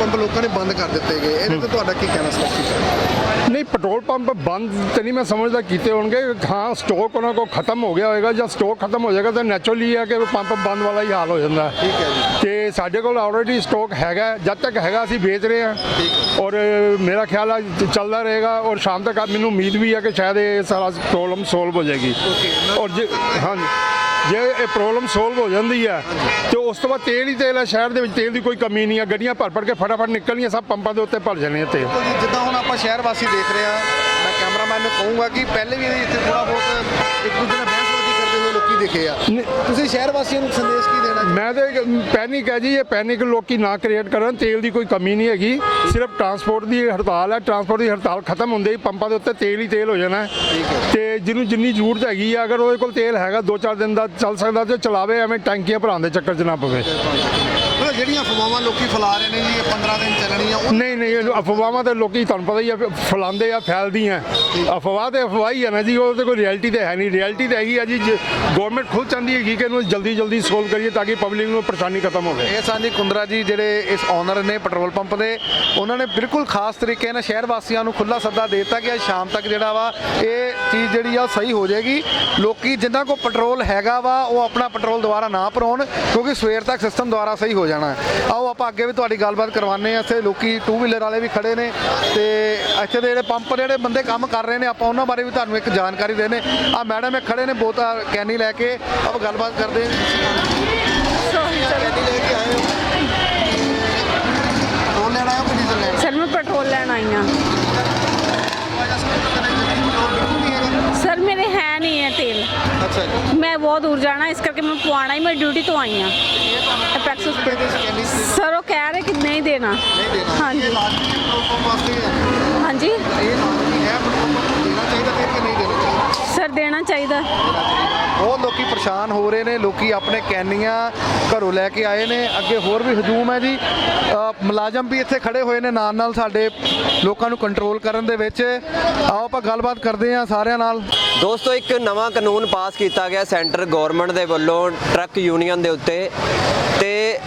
[SPEAKER 1] ਪੰਪ ਲੋਕਾਂ ਨੇ ਬੰਦ ਕਰ ਦਿੱਤੇ ਗਏ। ਇਹਦੇ ਤੇ ਤੁਹਾਡਾ ਕੀ ਕਹਿਣਾ ਸਪਸ਼ਟੀਕਰਨ
[SPEAKER 6] ਨਹੀਂ ਪੈਟਰੋਲ ਪੰਪ ਬੰਦ ਤੇ ਨਹੀਂ ਮੈਂ ਸਮਝਦਾ ਕੀਤੇ ਹੋਣਗੇ। ਹਾਂ ਸਟਾਕ ਉਹਨਾਂ ਕੋਲ ਖਤਮ ਹੋ ਗਿਆ ਹੋਵੇਗਾ ਜਾਂ ਸਟਾਕ ਖਤਮ ਹੋ ਜਾਏਗਾ ਤਾਂ ਨੈਚੁਰਲੀ ਹੈ ਕਿ ਪੰਪ ਬੰਦ ਵਾਲਾ ਹੀ ਹਾਲ ਹੋ ਜਾਂਦਾ।
[SPEAKER 1] ਠੀਕ ਹੈ ਜੀ।
[SPEAKER 6] ਤੇ ਸਾਡੇ ਕੋਲ ਆਲਰੇਡੀ ਸਟਾਕ ਹੈਗਾ ਜਦ ਤੱਕ ਹੈਗਾ ਅਸੀਂ ਵੇਚ ਰਹੇ ਹਾਂ। ਔਰ ਮੇਰਾ ਖਿਆਲ ਹੈ ਚ- ਚੱਲਦਾ ਰਹੇਗਾ। ਔਰ ਸ਼ਾਮ ਤੱਕ ਮੈਨੂੰ ਉਮੀਦ ਵੀ ਹੈ ਕਿ ਸ਼ਾਇਦ ਇਹ ਸਾਰਾ ਪ੍ਰੋਬਲਮ ਸੋਲਵ ਹੋ ਜਾਏਗੀ। ਔਰ ਜੇ ਹਾਂਜੀ। ਜੇ ਇਹ ਪ੍ਰੋਬਲਮ ਸੋਲਵ ਹੋ ਜਾਂਦੀ ਹੈ ਤੇ ਉਸ ਤੋਂ ਬਾਅਦ ਤੇਲ ਹੀ ਤੇਲ ਹੈ ਸ਼ਹਿਰ ਦੇ ਵਿੱਚ ਤੇਲ ਦੀ ਕੋਈ ਕਮੀ ਨਹੀਂ ਹੈ ਗੱਡੀਆਂ ਭਰ ਭਰ ਕੇ ਫਟਾਫਟ ਨਿਕਲਣੀਆਂ, ਸਭ ਪੰਪਾਂ ਦੇ ਉੱਤੇ ਭਰ ਜਾਣੇ ਤੇਲ।
[SPEAKER 1] ਬਿਲਕੁਲ ਜਿੱਦਾਂ ਹੁਣ ਆਪਾਂ ਸ਼ਹਿਰ ਵਾਸੀ ਦੇਖ ਰਹੇ ਆ, ਮੈਂ ਕੈਮਰਾਮੈਨ ਨੂੰ ਕਹੂੰਗਾ ਕਿ ਪਹਿਲੇ ਵੀ ਇੱਥੇ ਥੋੜਾ ਬਹੁਤ ਇੱਕ ਦੂਜੇ ਨਾਲ ਬਹਿਸਬਾਜ਼ੀ ਕਰਦੇ ਹੋਏ ਲੋਕੀ ਦਿਖੇ ਆ। ਤੁਸੀਂ ਸ਼ਹਿਰ ਵਾਸੀਆਂ ਨੂੰ ਸੰਦੇਸ਼ ਕੀ ਦੇਣਾ
[SPEAKER 6] ਮੈਂ ਤਾਂ ਪੈਨਿਕ ਹੈ ਜੀ ਇਹ ਪੈਨਿਕ ਲੋਕੀ ਨਾ ਕ੍ਰੀਏਟ ਕਰਨ ਤੇਲ ਦੀ ਕੋਈ ਕਮੀ ਨਹੀਂ ਹੈਗੀ। ਸਿਰਫ ਟਰਾਂਸਪੋਰਟ ਦੀ ਹੜਤਾਲ ਹੈ ਟਰਾਂਸਪੋਰਟ ਦੀ ਹੜਤਾਲ ਖਤਮ ਹੁੰਦੇ ਹੀ ਪੰਪਾਂ ਦੇ ਉੱਤੇ ਤੇਲ ਹੀ ਤੇਲ ਹੋ ਜਾਣਾ ਹੈ। ਤੇ ਜਿਹਨੂੰ ਜਿੰਨੀ ਜ਼ਰੂਰਤ ਹੈਗੀ ਆ ਅਗਰ ਉਹਦੇ ਕੋਲ ਤੇਲ ਹੈਗਾ 2-4 ਦਿਨ ਦਾ ਚੱਲ ਸਕਦਾ ਤੇ ਚਲਾਵੇ ਐਵੇਂ ਟੈਂਕੀਆਂ ਭਰਾਉਣ ਦੇ ਚੱਕਰ 'ਚ ਨਾ ਪਵੇ।
[SPEAKER 1] ਜਿਹੜੀਆਂ ਅਫਵਾਹਾਂ ਲੋਕੀ ਫੈਲਾ ਰਹੇ ਨੇ ਜੀ ਇਹ 15 ਦਿਨ ਚੱਲਣੀਆਂ
[SPEAKER 6] ਨਹੀਂ ਨਹੀਂ ਇਹ ਅਫਵਾਹਾਂ ਤੇ ਲੋਕੀ ਤੁਹਾਨੂੰ ਪਤਾ ਹੀ ਆ ਫੈਲਾਉਂਦੇ ਆ ਫੈਲਦੀਆਂ। ਅਫਵਾਹ ਤੇ ਅਫਵਾਹ ਹੀ ਹੈ ਨਾ ਜੀ ਉਹ ਤੇ ਕੋਈ ਰਿਐਲਿਟੀ ਤੇ ਹੈ ਨਹੀਂ। ਰਿਐਲਿਟੀ ਤੇ ਇਹੀ ਹੈ ਜੀ ਗਵਰਨਮੈਂਟ ਖੁਦ ਚਾਹੁੰਦੀ ਹੈਗੀ ਕਿ ਇਹਨੂੰ ਜਲਦੀ ਜਲਦੀ ਸੋਲਵ ਕਰੀਏ ਤਾਂ ਕਿ ਪਬਲਿਕ ਨੂੰ ਪਰੇਸ਼ਾਨੀ ਖਤਮ ਹੋਵੇ।
[SPEAKER 1] ਇਹ ਸਾਂਝੀ ਕੁੰਦਰਾ ਜੀ ਜਿਹੜੇ ਇਸ ਓਨਰ ਨੇ ਪੈਟਰੋਲ ਪੰਪ ਦੇ, ਉਹਨਾਂ ਨੇ ਬਿਲਕੁਲ ਖਾਸ ਤਰੀਕੇ ਨਾਲ ਸ਼ਹਿਰ ਵਾਸੀਆਂ ਨੂੰ ਖੁੱਲਾ ਸੱਦਾ ਦੇ ਦਿੱਤਾ ਕਿ ਅੱਜ ਸ਼ਾਮ ਤੱਕ ਜਿਹੜਾ ਵਾ ਇਹ ਚੀਜ਼ ਜਿਹੜੀ ਆ ਸਹੀ ਹੋ ਜਾਏਗੀ। ਲੋਕੀ ਜਿਨ੍ਹਾਂ ਕੋਲ ਪੈਟਰੋਲ ਹੈਗਾ ਵਾ, ਉਹ ਆਪਣਾ ਪੈਟਰੋਲ ਦੁਬਾਰਾ ਨਾ ਭਰਾਉਣ ਕਿਉਂਕਿ ਸਵੇਰ ਤੱਕ ਸਿਸਟਮ ਦੁਬਾਰਾ ਸਹੀ ਹੋ ਜਾਣਾ। ਹੈ ਆਓ, ਆਪਾਂ ਅੱਗੇ ਵੀ ਤੁਹਾਡੀ ਗੱਲਬਾਤ ਕਰਵਾਉਂਦੇ ਆ ਇੱਥੇ ਲੋਕੀ ਟੂ ਵੀਲਰ ਵਾਲੇ ਵੀ ਖੜੇ ਨੇ ਤੇ ਇੱਥੇ ਦੇ ਜਿਹੜੇ ਪੰਪ ਜਿਹੜੇ ਬੰਦੇ ਕੰਮ ਕਰ ਰਹੇ ਨੇ, ਆਪਾਂ ਉਹਨਾਂ ਬਾਰੇ ਵੀ ਤੁਹਾਨੂੰ ਇੱਕ ਜਾਣਕਾਰੀ ਦੇਣੇ ਆ ਮੈਡਮ ਇਹ ਖੜੇ ਨੇ, ਬਹੁਤ ਕੈਨੀ ਲੈ ਕੇ ਆਪਾਂ ਗੱਲਬਾਤ ਕਰਦੇ ਹਾਂ। ਕੈਨੀ ਲੈ ਕੇ ਆਏ ਹੋ। ਪੈਟਰੋਲ ਲੈਣਾ ਹੈ ਕਿ ਡੀਜ਼ਲ ਲੈਣਾ?
[SPEAKER 7] ਸਰ ਮੈਂ ਪੈਟਰੋਲ ਲੈਣ ਆਈ ਹਾਂ। ਸਰ ਮੇਰੇ ਹੈ ਨਹੀਂ ਹੈ ਤੇਲ।
[SPEAKER 1] ਅੱਛਾ ਜੀ।
[SPEAKER 7] ਮੈਂ ਬਹੁਤ ਦੂਰ ਜਾਣਾ ਇਸ ਕਰਕੇ ਮੈਂ ਪਵਾਉਣਾ ਹੀ ਮੈਂ ਡਿਊਟੀ ਤੋਂ ਆਈ ਅਪੈਕਸ
[SPEAKER 1] ਨਹੀਂ
[SPEAKER 7] ਸਰ ਉਹ ਕਹਿ ਰਹੇ ਕਿ ਨਹੀਂ ਦੇਣਾ।
[SPEAKER 1] ਦੇਣਾ।
[SPEAKER 7] ਹਾਂਜੀ।
[SPEAKER 1] ਇਹ ਲਾਜ਼ਮੀ ਹੈ
[SPEAKER 7] ਹਾਂਜੀ।
[SPEAKER 1] ਇਹ ਲਾਜ਼ਮੀ ਹੈ ਪੈਟਰੋਲ ਪੰਪ ਦੇਣਾ ਚਾਹੀਦਾ ਫਿਰ ਕਿ ਨਹੀਂ ਦੇਣਾ ਚਾਹੀਦਾ
[SPEAKER 7] ਸਰ ਦੇਣਾ ਚਾਹੀਦਾ।
[SPEAKER 1] ਬਹੁਤ ਲੋਕੀ ਪਰੇਸ਼ਾਨ ਹੋ ਰਹੇ ਨੇ ਲੋਕੀ ਆਪਣੇ ਕੈਨੀਆਂ ਘਰੋਂ ਲੈ ਕੇ ਆਏ ਨੇ। ਅੱਗੇ ਹੋਰ ਵੀ ਹਜੂਮ ਹੈ ਜੀ। ਮੁਲਾਜ਼ਮ ਵੀ ਇੱਥੇ ਖੜੇ ਹੋਏ ਨੇ ਨਾਲ ਨਾਲ ਸਾਡੇ ਲੋਕਾਂ ਨੂੰ ਕੰਟਰੋਲ ਕਰਨ ਦੇ ਵਿੱਚ। ਆਓ ਆਪਾਂ ਗੱਲਬਾਤ ਕਰਦੇ ਹਾਂ ਸਾਰਿਆਂ ਨਾਲ।
[SPEAKER 8] ਦੋਸਤੋ ਇੱਕ ਨਵਾਂ ਕਾਨੂੰਨ ਪਾਸ ਕੀਤਾ ਗਿਆ ਸੈਂਟਰ ਗਵਰਨਮੈਂਟ ਦੇ ਵੱਲੋਂ ਟਰੱਕ ਯੂਨੀਅਨ ਦੇ ਉੱਤੇ। ਤੇ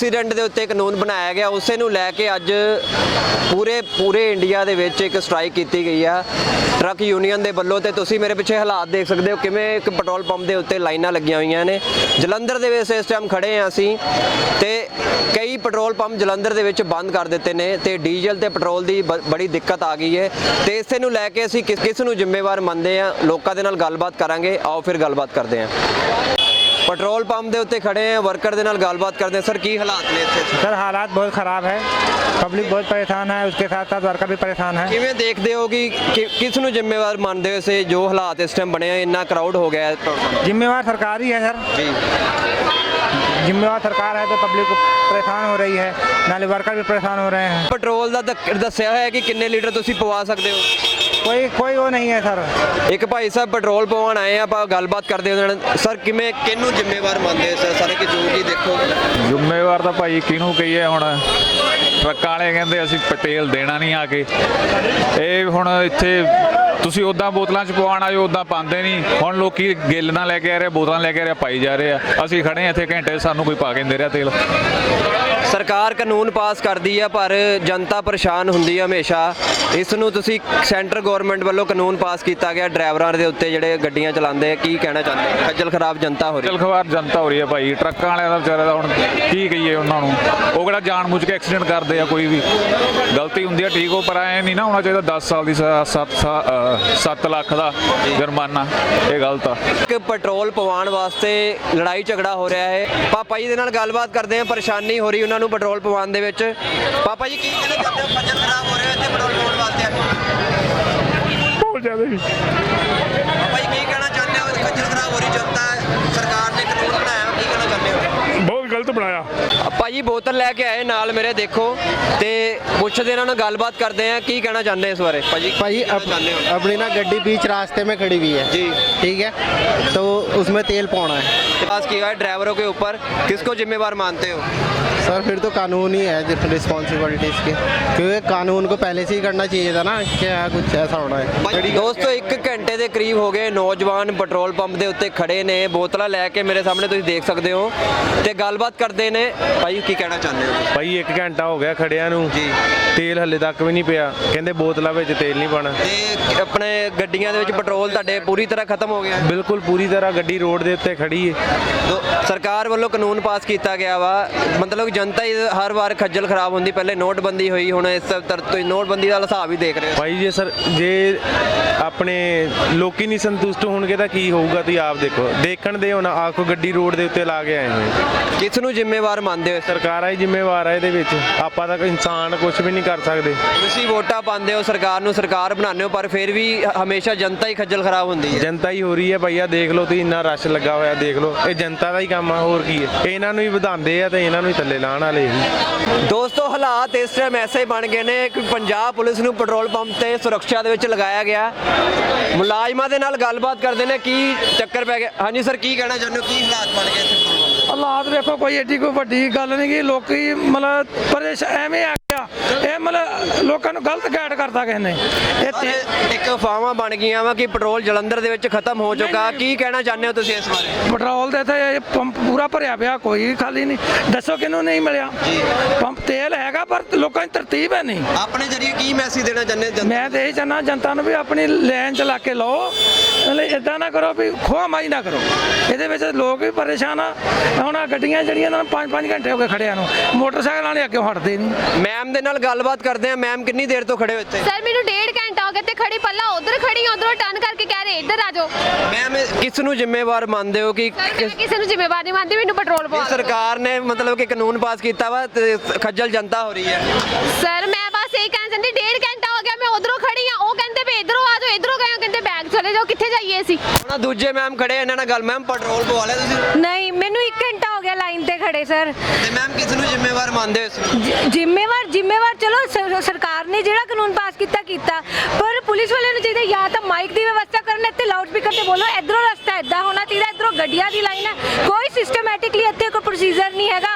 [SPEAKER 8] ਐਕਸੀਡੈਂਟ ਦੇ ਉੱਤੇ ਕਾਨੂੰਨ ਬਣਾਇਆ ਗਿਆ। ਉਸੇ ਨੂੰ ਲੈ ਕੇ ਅੱਜ ਪੂਰੇ ਪੂਰੇ ਇੰਡੀਆ ਦੇ ਵਿੱਚ ਇੱਕ ਸਟ੍ਰਾਈਕ ਕੀਤੀ ਗਈ ਆ। ਟਰੱਕ ਯੂਨੀਅਨ ਦੇ ਵੱਲੋਂ ਤੇ ਤੁਸੀਂ ਮੇਰੇ ਪਿੱਛੇ ਹਾਲਾਤ ਦੇਖ ਸਕਦੇ ਹੋ ਕਿਵੇਂ ਇੱਕ ਪੈਟਰੋਲ ਪੰਪ ਦੇ ਉੱਤੇ ਲਾਈਨਾਂ ਲੱਗੀਆਂ ਹੋਈਆਂ ਨੇ। ਜਲੰਧਰ ਦੇ ਵਿੱਚ ਇਸ ਟਾਈਮ ਖੜੇ ਆ ਅਸੀਂ ਤੇ ਕਈ ਪੈਟਰੋਲ ਪੰਪ ਜਲੰਧਰ ਦੇ ਵਿੱਚ ਬੰਦ ਕਰ ਦਿੱਤੇ ਨੇ ਤੇ ਡੀਜ਼ਲ ਤੇ ਪੈਟਰੋਲ ਦੀ ਬ- ਬੜੀ ਦਿੱਕਤ ਆ ਗਈ ਹੈ। ਤੇ ਇਸੇ ਨੂੰ ਲੈ ਕੇ ਅਸੀਂ ਕਿਸ ਕਿਸ ਨੂੰ ਜ਼ਿੰਮੇਵਾਰ ਮੰਨਦੇ ਆ ਲੋਕਾਂ ਦੇ ਨਾਲ ਗੱਲਬਾਤ ਕਰਾਂਗੇ। ਆਓ ਫਿਰ ਗੱਲਬਾਤ ਕਰਦੇ ਹਾਂ। ਪੈਟਰੋਲ ਪੰਪ ਦੇ ਉੱਤੇ ਖੜੇ ਆ ਵਰਕਰ ਦੇ ਨਾਲ ਗੱਲਬਾਤ ਕਰਦੇ ਆ ਸਰ ਕੀ ਹਾਲਾਤ ਨੇ ਇੱਥੇ
[SPEAKER 9] सर हालात बहुत ख़राब है पब्लिक बहुत परेशान है उसके साथ साथ वर्कर भी परेशान है
[SPEAKER 8] ਕਿਵੇਂ ਦੇਖਦੇ ਹੋ ਕਿ ਕਿ- ਕਿਸ ਨੂੰ ਜ਼ਿੰਮੇਵਾਰ ਮੰਨਦੇ ਹੋ ਇਸੇ ਜੋ ਹਾਲਾਤ ਇਸ ਟਾਈਮ ਬਣੇ ਆ ਇੰਨਾ ਕਰਾਊਡ ਹੋ ਗਿਆ ਹੈ
[SPEAKER 9] जिम्मेवार सरकार ही है सर
[SPEAKER 8] ਜੀ
[SPEAKER 9] जिम्मेवार सरकार है तो पब्लिक परेशान हो रही है नाले वर्कर भी परेशान हो रहे हैं
[SPEAKER 8] ਪੈਟਰੋਲ ਦਾ ਦੱਕ- ਦੱਸਿਆ ਹੋਇਆ ਕਿ ਕਿੰਨੇ ਲੀਟਰ ਤੁਸੀਂ ਪਵਾ ਸਕਦੇ ਹੋ
[SPEAKER 9] ਕੋਈ ਕੋਈ ਉਹ ਨਹੀਂ ਹੈ ਸਰ।
[SPEAKER 8] ਇੱਕ ਭਾਈ ਸਾਹਿਬ ਪੈਟਰੋਲ ਪਵਾਉਣ ਆਏ ਆ ਆਪਾਂ ਗੱਲਬਾਤ ਕਰਦੇ ਉਹਨਾਂ ਸਰ ਕਿਵੇਂ ਕਿਹਨੂੰ ਜ਼ਿੰਮੇਵਾਰ ਮੰਨਦੇ ਸਰ? ਸਾਰੇ ਕਿ ਜੋ ਵੀ ਦੇਖੋ।
[SPEAKER 10] ਜ਼ਿੰਮੇਵਾਰ ਤਾਂ ਭਾਈ ਕਿਹਨੂੰ ਕਹੀਏ ਹੁਣ? ਟਰੱਕਾਂ ਵਾਲੇ ਕਹਿੰਦੇ ਅਸੀਂ ਪਟੇਲ ਦੇਣਾ ਨਹੀਂ ਆ ਕੇ। ਇਹ ਹੁਣ ਇੱਥੇ ਤੁਸੀਂ ਉਦਾਂ ਬੋਤਲਾਂ 'ਚ ਪਵਾਣ ਆਇਓ ਉਦਾਂ ਪਾਉਂਦੇ ਨਹੀਂ। ਹੁਣ ਲੋਕੀ ਗਿੱਲ ਨਾਲ ਲੈ ਕੇ ਆ ਰਹੇ ਬੋਤਲਾਂ ਲੈ ਕੇ ਆ ਰਹੇ ਪਾਈ ਜਾ ਰਹੇ ਆ। ਅਸੀਂ ਖੜੇ ਇੱਥੇ ਘੰਟੇ ਸਾਨੂੰ ਕੋਈ ਪਾ ਕੇ ਦੇ ਰਿਹਾ ਤੇਲ।
[SPEAKER 8] ਸਰਕਾਰ ਕਾਨੂੰਨ ਪਾਸ ਕਰਦੀ ਆ ਪਰ ਜਨਤਾ ਪਰੇਸ਼ਾਨ ਹੁੰਦੀ ਆ ਹਮੇਸ਼ਾ। ਇਸ ਨੂੰ ਤੁਸੀਂ ਸੈਂਟਰ ਗਵਰਨਮੈਂਟ ਵੱਲੋਂ ਕਾਨੂੰਨ ਪਾਸ ਕੀਤਾ ਗਿਆ ਡਰਾਈਵਰਾਂ ਦੇ ਉੱਤੇ ਜਿਹੜੇ ਗੱਡੀਆਂ ਚਲਾਉਂਦੇ ਆ ਕੀ ਕਹਿਣਾ ਚਾਹੁੰਦੇ ਹੋ? ਖੱਜਲ ਖਰਾਬ ਜਨਤਾ ਹੋ ਰਹੀ
[SPEAKER 10] ਚਲ ਖਵਾਰ ਜਨਤਾ ਹੋ ਰਹੀ ਹੈ ਭਾਈ। ਟਰੱਕਾਂ ਵਾਲਿਆਂ ਦਾ ਵਿਚਾਰੇ ਦਾ ਹੁਣ ਕੀ ਕਹੀਏ ਉਹਨਾਂ ਨੂੰ? ਉਹ ਕਿਹੜਾ ਜਾਣ ਬੁੱਝ ਕੇ ਐਕਸੀਡੈਂਟ ਕਰਦੇ ਆ ਕੋਈ ਵੀ। ਗਲਤੀ ਹੁੰਦੀ ਆ ਠੀਕ ਹੋ ਪਰ ਐ ਨਹੀਂ ਨਾ ਹੋਣਾ ਚਾਹੀਦਾ 10 ਸਾਲ ਦੀ 7 7 ਲੱਖ ਦਾ ਜੁਰਮਾਨਾ। ਇਹ ਗਲਤ ਆ।
[SPEAKER 8] ਇੱਕ ਪੈਟਰੋਲ ਪਵਾਉਣ ਵਾਸਤੇ ਲੜਾਈ ਝਗੜਾ ਹੋ ਰਿਹਾ ਹੈ। ਪਾਪਾ ਜੀ ਦੇ ਨਾਲ ਗੱਲਬਾਤ ਕਰਦੇ ਆ ਪਰੇਸ਼ਾਨੀ ਹੋ ਰਹੀ ਉਹਨਾਂ ਨੂੰ ਪੈਟਰੋਲ ਪਵਾਉਣ ਦੇ ਵਿੱਚ ਪਾਪਾ ਜੀ ਕੀ ਕਹਿਣਾ ਚਾਹੁੰਦੇ ਹੋ ਖੱਜਲ ਖਰਾਬ ਹੋ ਰਹੇ ਹੋ ਇੱਥੇ ਪੈਟਰੋਲ ਪਵਾਉਣ ਵਾਸਤੇ
[SPEAKER 4] ਬਹੁਤ ਜ਼ਿਆਦਾ ਜੀ
[SPEAKER 8] ਪਾਪਾ ਜੀ ਕੀ ਕਹਿਣਾ ਚਾਹੁੰਦੇ ਹੋ ਖੱਜਲ ਖਰਾਬ ਹੋ ਰਹੀ ਜਨਤਾ ਸਰਕਾਰ ਨੇ ਕਾਨੂੰਨ ਬਣਾਇਆ ਕੀ ਕਹਿਣਾ ਚਾਹੁੰਦੇ ਹੋ
[SPEAKER 4] ਬਹੁਤ ਗਲਤ ਬਣਾਇਆ
[SPEAKER 8] ਭਾਜੀ ਬੋਤਲ ਲੈ ਕੇ ਆਏ ਨਾਲ ਮੇਰੇ ਦੇਖੋ ਤੇ ਪੁੱਛਦੇ ਇਹਨਾਂ ਨਾਲ ਗੱਲਬਾਤ ਕਰਦੇ ਆ ਕੀ ਕਹਿਣਾ ਚਾਹੁੰਦੇ ਇਸ ਬਾਰੇ ਭਾਜੀ
[SPEAKER 11] भाई
[SPEAKER 8] ਕੀ ਕਹਿਣਾ
[SPEAKER 11] अप,
[SPEAKER 8] ਚਾਹੁੰਦੇ ਹੋ
[SPEAKER 11] अपनी ना गड्डी बीच रास्ते में खड़ी हुई है
[SPEAKER 8] जी
[SPEAKER 11] ठीक है तो उसमें तेल पौना है
[SPEAKER 8] पास किया है ड्राइवरों के ऊपर किसको जिम्मेवार मानते हो
[SPEAKER 11] सर फिर तो कानून ही है रिस्पॉन्सिबिलिटी इसकी क्योंकि कानून को पहले से ही करना चाहिए था ना क्या कुछ ऐसा होना है
[SPEAKER 8] ਭਾਈ ਦੋਸਤੋ 1 ਘੰਟੇ ਦੇ ਕਰੀਬ ਹੋ ਗਏ ਨੌਜਵਾਨ ਪੈਟਰੋਲ ਪੰਪ ਦੇ ਉੱਤੇ ਖੜੇ ਨੇ ਬੋਤਲਾਂ ਲੈ ਕੇ ਮੇਰੇ ਸਾਹਮਣੇ ਤੁਸੀਂ ਦੇਖ ਸਕਦੇ ਹੋ ਤੇ ਗੱਲਬਾਤ ਕਰਦੇ ਨੇ ਭਾਈ ਕੀ ਕਹਿਣਾ ਚਾਹੁੰਦੇ ਹੋ
[SPEAKER 9] ਭਾਈ 1 ਘੰਟਾ ਹੋ ਗਿਆ ਖੜਿਆਂ ਨੂੰ
[SPEAKER 8] ਜੀ
[SPEAKER 9] ਤੇਲ ਹੱਲੇ ਤੱਕ ਵੀ ਨਹੀਂ ਪਿਆ ਕਹਿੰਦੇ ਬੋਤਲਾਂ ਵਿੱਚ ਤੇਲ ਨਹੀਂ ਪਾਣਾ
[SPEAKER 8] ਤੇ ਆਪਣੇ ਗੱਡੀਆਂ ਦੇ ਵਿੱਚ ਪੈਟਰੋਲ ਤੁਹਾਡੇ ਪੂਰੀ ਤਰ੍ਹਾਂ ਖਤਮ ਹੋ ਗਿਆ ਹੈ।
[SPEAKER 9] ਬਿਲਕੁਲ ਪੂਰੀ ਤਰ੍ਹਾਂ ਗੱਡੀ ਰੋਡ ਦੇ ਉੱਤੇ ਖੜੀ ਹੈ
[SPEAKER 8] ਦੋ- ਸਰਕਾਰ ਵੱਲੋਂ ਕਾਨੂੰਨ ਪਾਸ ਕੀਤਾ ਗਿਆ ਵਾ ਮਤਲਬ ਕਿ ਜਨਤਾ ਹੀ ਹਰ ਵਾਰ ਖੱਜਲ ਖਰਾਬ ਹੁੰਦੀ ਪਹਿਲੇ ਨੋਟਬੰਦੀ ਹੋਈ ਹੁਣ ਇਸ ਤਰ ਤੁਸੀਂ ਨੋਟਬੰਦੀ ਦਾ ਹਿਸਾਬ ਹੀ ਦੇਖ ਰਹੇ ਹੋ।
[SPEAKER 9] ਭਾਈ ਜੇ ਸਰ ਜੇ ਆਪਣੇ ਲੋਕੀ ਨਹੀਂ ਸੰਤੁਸ਼ਟ ਹੋਣਗੇ ਤਾਂ ਕੀ ਹੋਊਗਾ ਤੁਸੀਂ ਆਪ ਦੇਖੋ। ਦੇਖਣ ਦੇ ਹੁਣ ਆਖੋ ਗੱਡੀ ਰੋਡ ਦੇ ਉੱਤੇ ਲਾ ਕੇ ਆਏ ਹੋਏ।
[SPEAKER 8] ਕਿਸ ਨੂੰ ਜ਼ਿੰਮੇਵਾਰ ਮੰਨਦੇ ਹੋ?
[SPEAKER 9] ਸਰਕਾਰਾਂ ਹੀ ਜ਼ਿੰਮੇਵਾਰ ਆ ਇਹਦੇ ਵਿੱਚ। ਆਪਾਂ ਤਾਂ ਕੋਈ ਇਨਸਾਨ ਕੁਝ ਵੀ ਨਹੀਂ ਕਰ ਸਕਦੇ।
[SPEAKER 8] ਤੁਸੀਂ ਵੋਟਾਂ ਪਾਉਂਦੇ ਹੋ ਸਰਕਾਰ ਨੂੰ ਸਰਕਾਰ ਬਣਾਉਂਦੇ ਹੋ ਪਰ ਫਿਰ ਵੀ ਹਮੇਸ਼ਾ ਜਨਤਾ ਹੀ ਖੱਜਲ ਖਰਾਬ ਹੁੰਦੀ ਹੈ।
[SPEAKER 9] ਜਨਤਾ ਹੀ ਹੋ ਰਹੀ ਹੈ ਭਈਆ ਦੇਖ ਲਓ ਤੁਸੀਂ ਇੰਨਾ ਰਸ਼ ਲੱਗਾ ਹੋਇਆ ਦੇਖ ਲਓ। ਇਹ ਜਨਤਾ ਦਾ ਹੀ ਕੰਮ ਆ ਹੋਰ ਕੀ ਹੈ। ਇਹਨਾਂ ਨੂੰ ਹੀ ਵਧਾਉਂਦੇ ਆ ਤੇ ਇਹਨਾਂ ਨੂੰ ਹੀ ਥੱਲੇ ਲਾਣ ਵਾਲੇ ਹੀ।
[SPEAKER 8] ਦੋਸਤੋ ਹਾਲਾਤ ਇਸ ਟਾਈਮ ਐਸੇ ਬਣ ਗਏ ਨੇ ਕਿ ਪੰਜਾਬ ਪੁਲਿਸ ਨੂੰ ਪੈਟਰੋਲ ਪੰਪ ਤੇ ਸੁਰੱਖਿਆ ਦੇ ਵਿੱਚ ਲਗਾਇਆ ਗਿਆ। ਮੁਲਾਜ਼ਮਾਂ ਦੇ ਨਾਲ ਗੱਲਬਾਤ ਕਰਦੇ ਨੇ ਕੀ ਚੱਕਰ ਪੈ ਗਿਆ? ਹਾਂਜੀ ਸਰ ਕੀ ਕਹਿਣਾ ਚਾਹੁੰਦੇ ਹੋ? ਕੀ ਹਾਲਾਤ ਬਣ ਗਏ ਇੱਥੇ?
[SPEAKER 3] ਹਾਲਾਤ ਵੇਖੋ ਕੋਈ ਏਡੀ ਕੋਈ ਵੱਡੀ ਗੱਲ ਨਹੀਂ ਕਿ ਲੋਕੀ ਮਤਲਬ ਪਰੇਸ਼ ਐਵੇਂ ਆ ਇਹ ਮਤਲਬ ਲੋਕਾਂ ਨੂੰ ਗਲਤ ਗਾਈਡ ਕਰਦਾ ਕਿਸੇ ਨੇ।
[SPEAKER 8] ਪਰ ਇੱਕ ਅਫਵਾਹਾਂ ਬਣ ਗਈਆਂ ਵਾ ਕਿ ਪੈਟਰੋਲ ਜਲੰਧਰ ਦੇ ਵਿੱਚ ਖਤਮ ਹੋ ਚੁੱਕਾ। ਕੀ ਕਹਿਣਾ ਚਾਹੁੰਦੇ ਹੋ ਤੁਸੀਂ ਇਸ ਬਾਰੇ?
[SPEAKER 3] ਪੈਟਰੋਲ ਦੇ ਤੇ ਪੰਪ ਪੂਰਾ ਭਰਿਆ ਪਿਆ ਕੋਈ ਖਾਲੀ ਨਹੀਂ। ਦੱਸੋ ਕਿਹਨੂੰ ਨਹੀਂ ਮਿਲਿਆ? ਪੰਪ ਤੇਲ ਹੈਗਾ ਪਰ ਲੋਕਾਂ ਦੀ ਤਰਤੀਬ ਹੈ ਨਹੀਂ।
[SPEAKER 8] ਆਪਣੇ ਜਰੀਏ ਕੀ ਮੈਸੇਜ ਦੇਣਾ ਚਾਹੁੰਦੇ ਹੋ ਜਨਤਾ
[SPEAKER 3] ਮੈਂ ਤੇ ਇਹ ਚਾਹਨਾ ਜਨਤਾ ਨੂੰ ਵੀ ਆਪਣੀ ਲਾਈਨ ਚਲਾ ਕੇ ਲਓ। ਮਤਲਬ ਇਦਾਂ ਨਾ ਕਰੋ ਵੀ ਖੋਹ ਮਾਈ ਨਾ ਕਰੋ। ਇਹਦੇ ਵਿੱਚ ਲੋਕ ਵੀ ਪਰੇਸ਼ਾਨ ਆ। ਹੁਣ ਆਹ ਗੱਡੀਆਂ ਜਿਹੜੀਆਂ ਨਾਲ 5-5 ਘੰਟੇ ਹੋ ਗਏ ਖੜਿਆਂ ਨੂੰ ਮੋਟਰਸਾਈਕਲ ਵਾਲੇ ਅੱਗੇ ਹਟਦੇ ਨਹੀਂ
[SPEAKER 8] ਮੈਮ ਦੇ ਨਾਲ ਗੱਲਬਾਤ ਕਰਦੇ ਆ ਮੈਮ ਕਿੰਨੀ ਦੇਰ ਤੋਂ ਖੜੇ ਹੋ ਇੱਥੇ?
[SPEAKER 7] ਸਰ ਮੈਨੂੰ ਡੇਢ ਘੰਟਾ ਹੋ ਗਿਆ ਤੇ ਖੜੀ। ਪੱਲਾ ਉਧਰ ਖੜੀ ਉਧਰੋਂ ਟਰਨ ਕਰਕੇ ਕਹਿ ਰਹੇ ਇੱਧਰ ਆ ਜਾਓ।
[SPEAKER 8] ਮੈਮ ਕਿਸ ਨੂੰ ਜ਼ਿੰਮੇਵਾਰ ਮੰਨਦੇ ਹੋ ਕਿ ਕਿਸ
[SPEAKER 7] ਨੂੰ ਜ਼ਿੰਮੇਵਾਰ ਨਹੀਂ ਮੰਨਦੀ ਮੈਨੂੰ ਪੈਟਰੋਲ ਪਵਾ।
[SPEAKER 8] ਸਰਕਾਰ ਨੇ ਮਤਲਬ ਕਿ ਕਾਨੂੰਨ ਪਾਸ ਕੀਤਾ ਵਾ ਤੇ ਖੱਜਲ ਜਨਤਾ ਹੋ ਰਹੀ ਹੈ।
[SPEAKER 7] ਸਰ ਮੈਂ ਬਸ ਇਹ ਕਹਿਣਾ ਚਾਹੁੰਦੀ ਡੇਢ ਘੰਟਾ ਹੋ ਗਿਆ ਮੈਂ ਉਧਰੋਂ ਖੜੀ ਆ ਵੀ ਇਧਰੋਂ ਆ ਜਾਓ ਇਧਰੋਂ ਗਏ ਹੋ, ਕਹਿੰਦੇ ਬੈਗ ਚਲੇ ਜਾਓ ਕਿੱਥੇ ਜਾਈਏ ਅਸੀਂ?
[SPEAKER 8] ਹੁਣ ਆਹ ਦੂਜੇ ਮੈਮ ਖੜੇ ਇਹਨਾਂ ਨਾਲ ਗੱਲ ਮੈਮ ਪੈਟਰੋਲ ਪਵਾ ਲਿਆ ਤੁਸੀਂ?
[SPEAKER 7] ਨਹੀਂ ਮੈਨੂੰ 1 ਘੰਟਾ ਹੋ ਗਿਆ ਲਾਈਨ ਤੇ ਖੜੇ ਸਰ
[SPEAKER 8] ਤੇ ਮੈਮ ਕਿਸ ਨੂੰ ਜ਼ਿੰਮੇਵਾਰ ਮੰਨਦੇ ਹੋ ਇਸ
[SPEAKER 7] ਜ਼ਿੰਮੇਵਾਰ ਜ਼ਿੰਮੇਵਾਰ ਚਲੋ ਸਰ- ਸਰਕਾਰ ਨੇ ਜਿਹੜਾ ਕਾਨੂੰਨ ਪਾਸ ਕੀਤਾ ਕੀਤਾ। ਪਰ ਪੁਲਿਸ ਵਾਲਿਆਂ ਨੂੰ ਚਾਹੀਦਾ ਜਾਂ ਤਾਂ ਮਾਈਕ ਦੀ ਵਿਵਸਥਾ ਕਰਨ ਇੱਥੇ ਲਾਊਡ ਸਪੀਕਰ ਤੇ ਬੋਲੋ। ਇਧਰੋਂ ਰਸਤਾ ਇਦਾਂ ਹੋਣਾ ਚਾਹੀਦਾ ਇਧਰੋਂ ਗੱਡੀਆਂ ਦੀ ਲਾਈਨ ਹੈ। ਕੋਈ ਸਿਸਟਮੈਟਿਕਲੀ ਇੱਥੇ ਕੋਈ ਪ੍ਰੋਸੀਜਰ ਨਹੀਂ ਹੈਗਾ।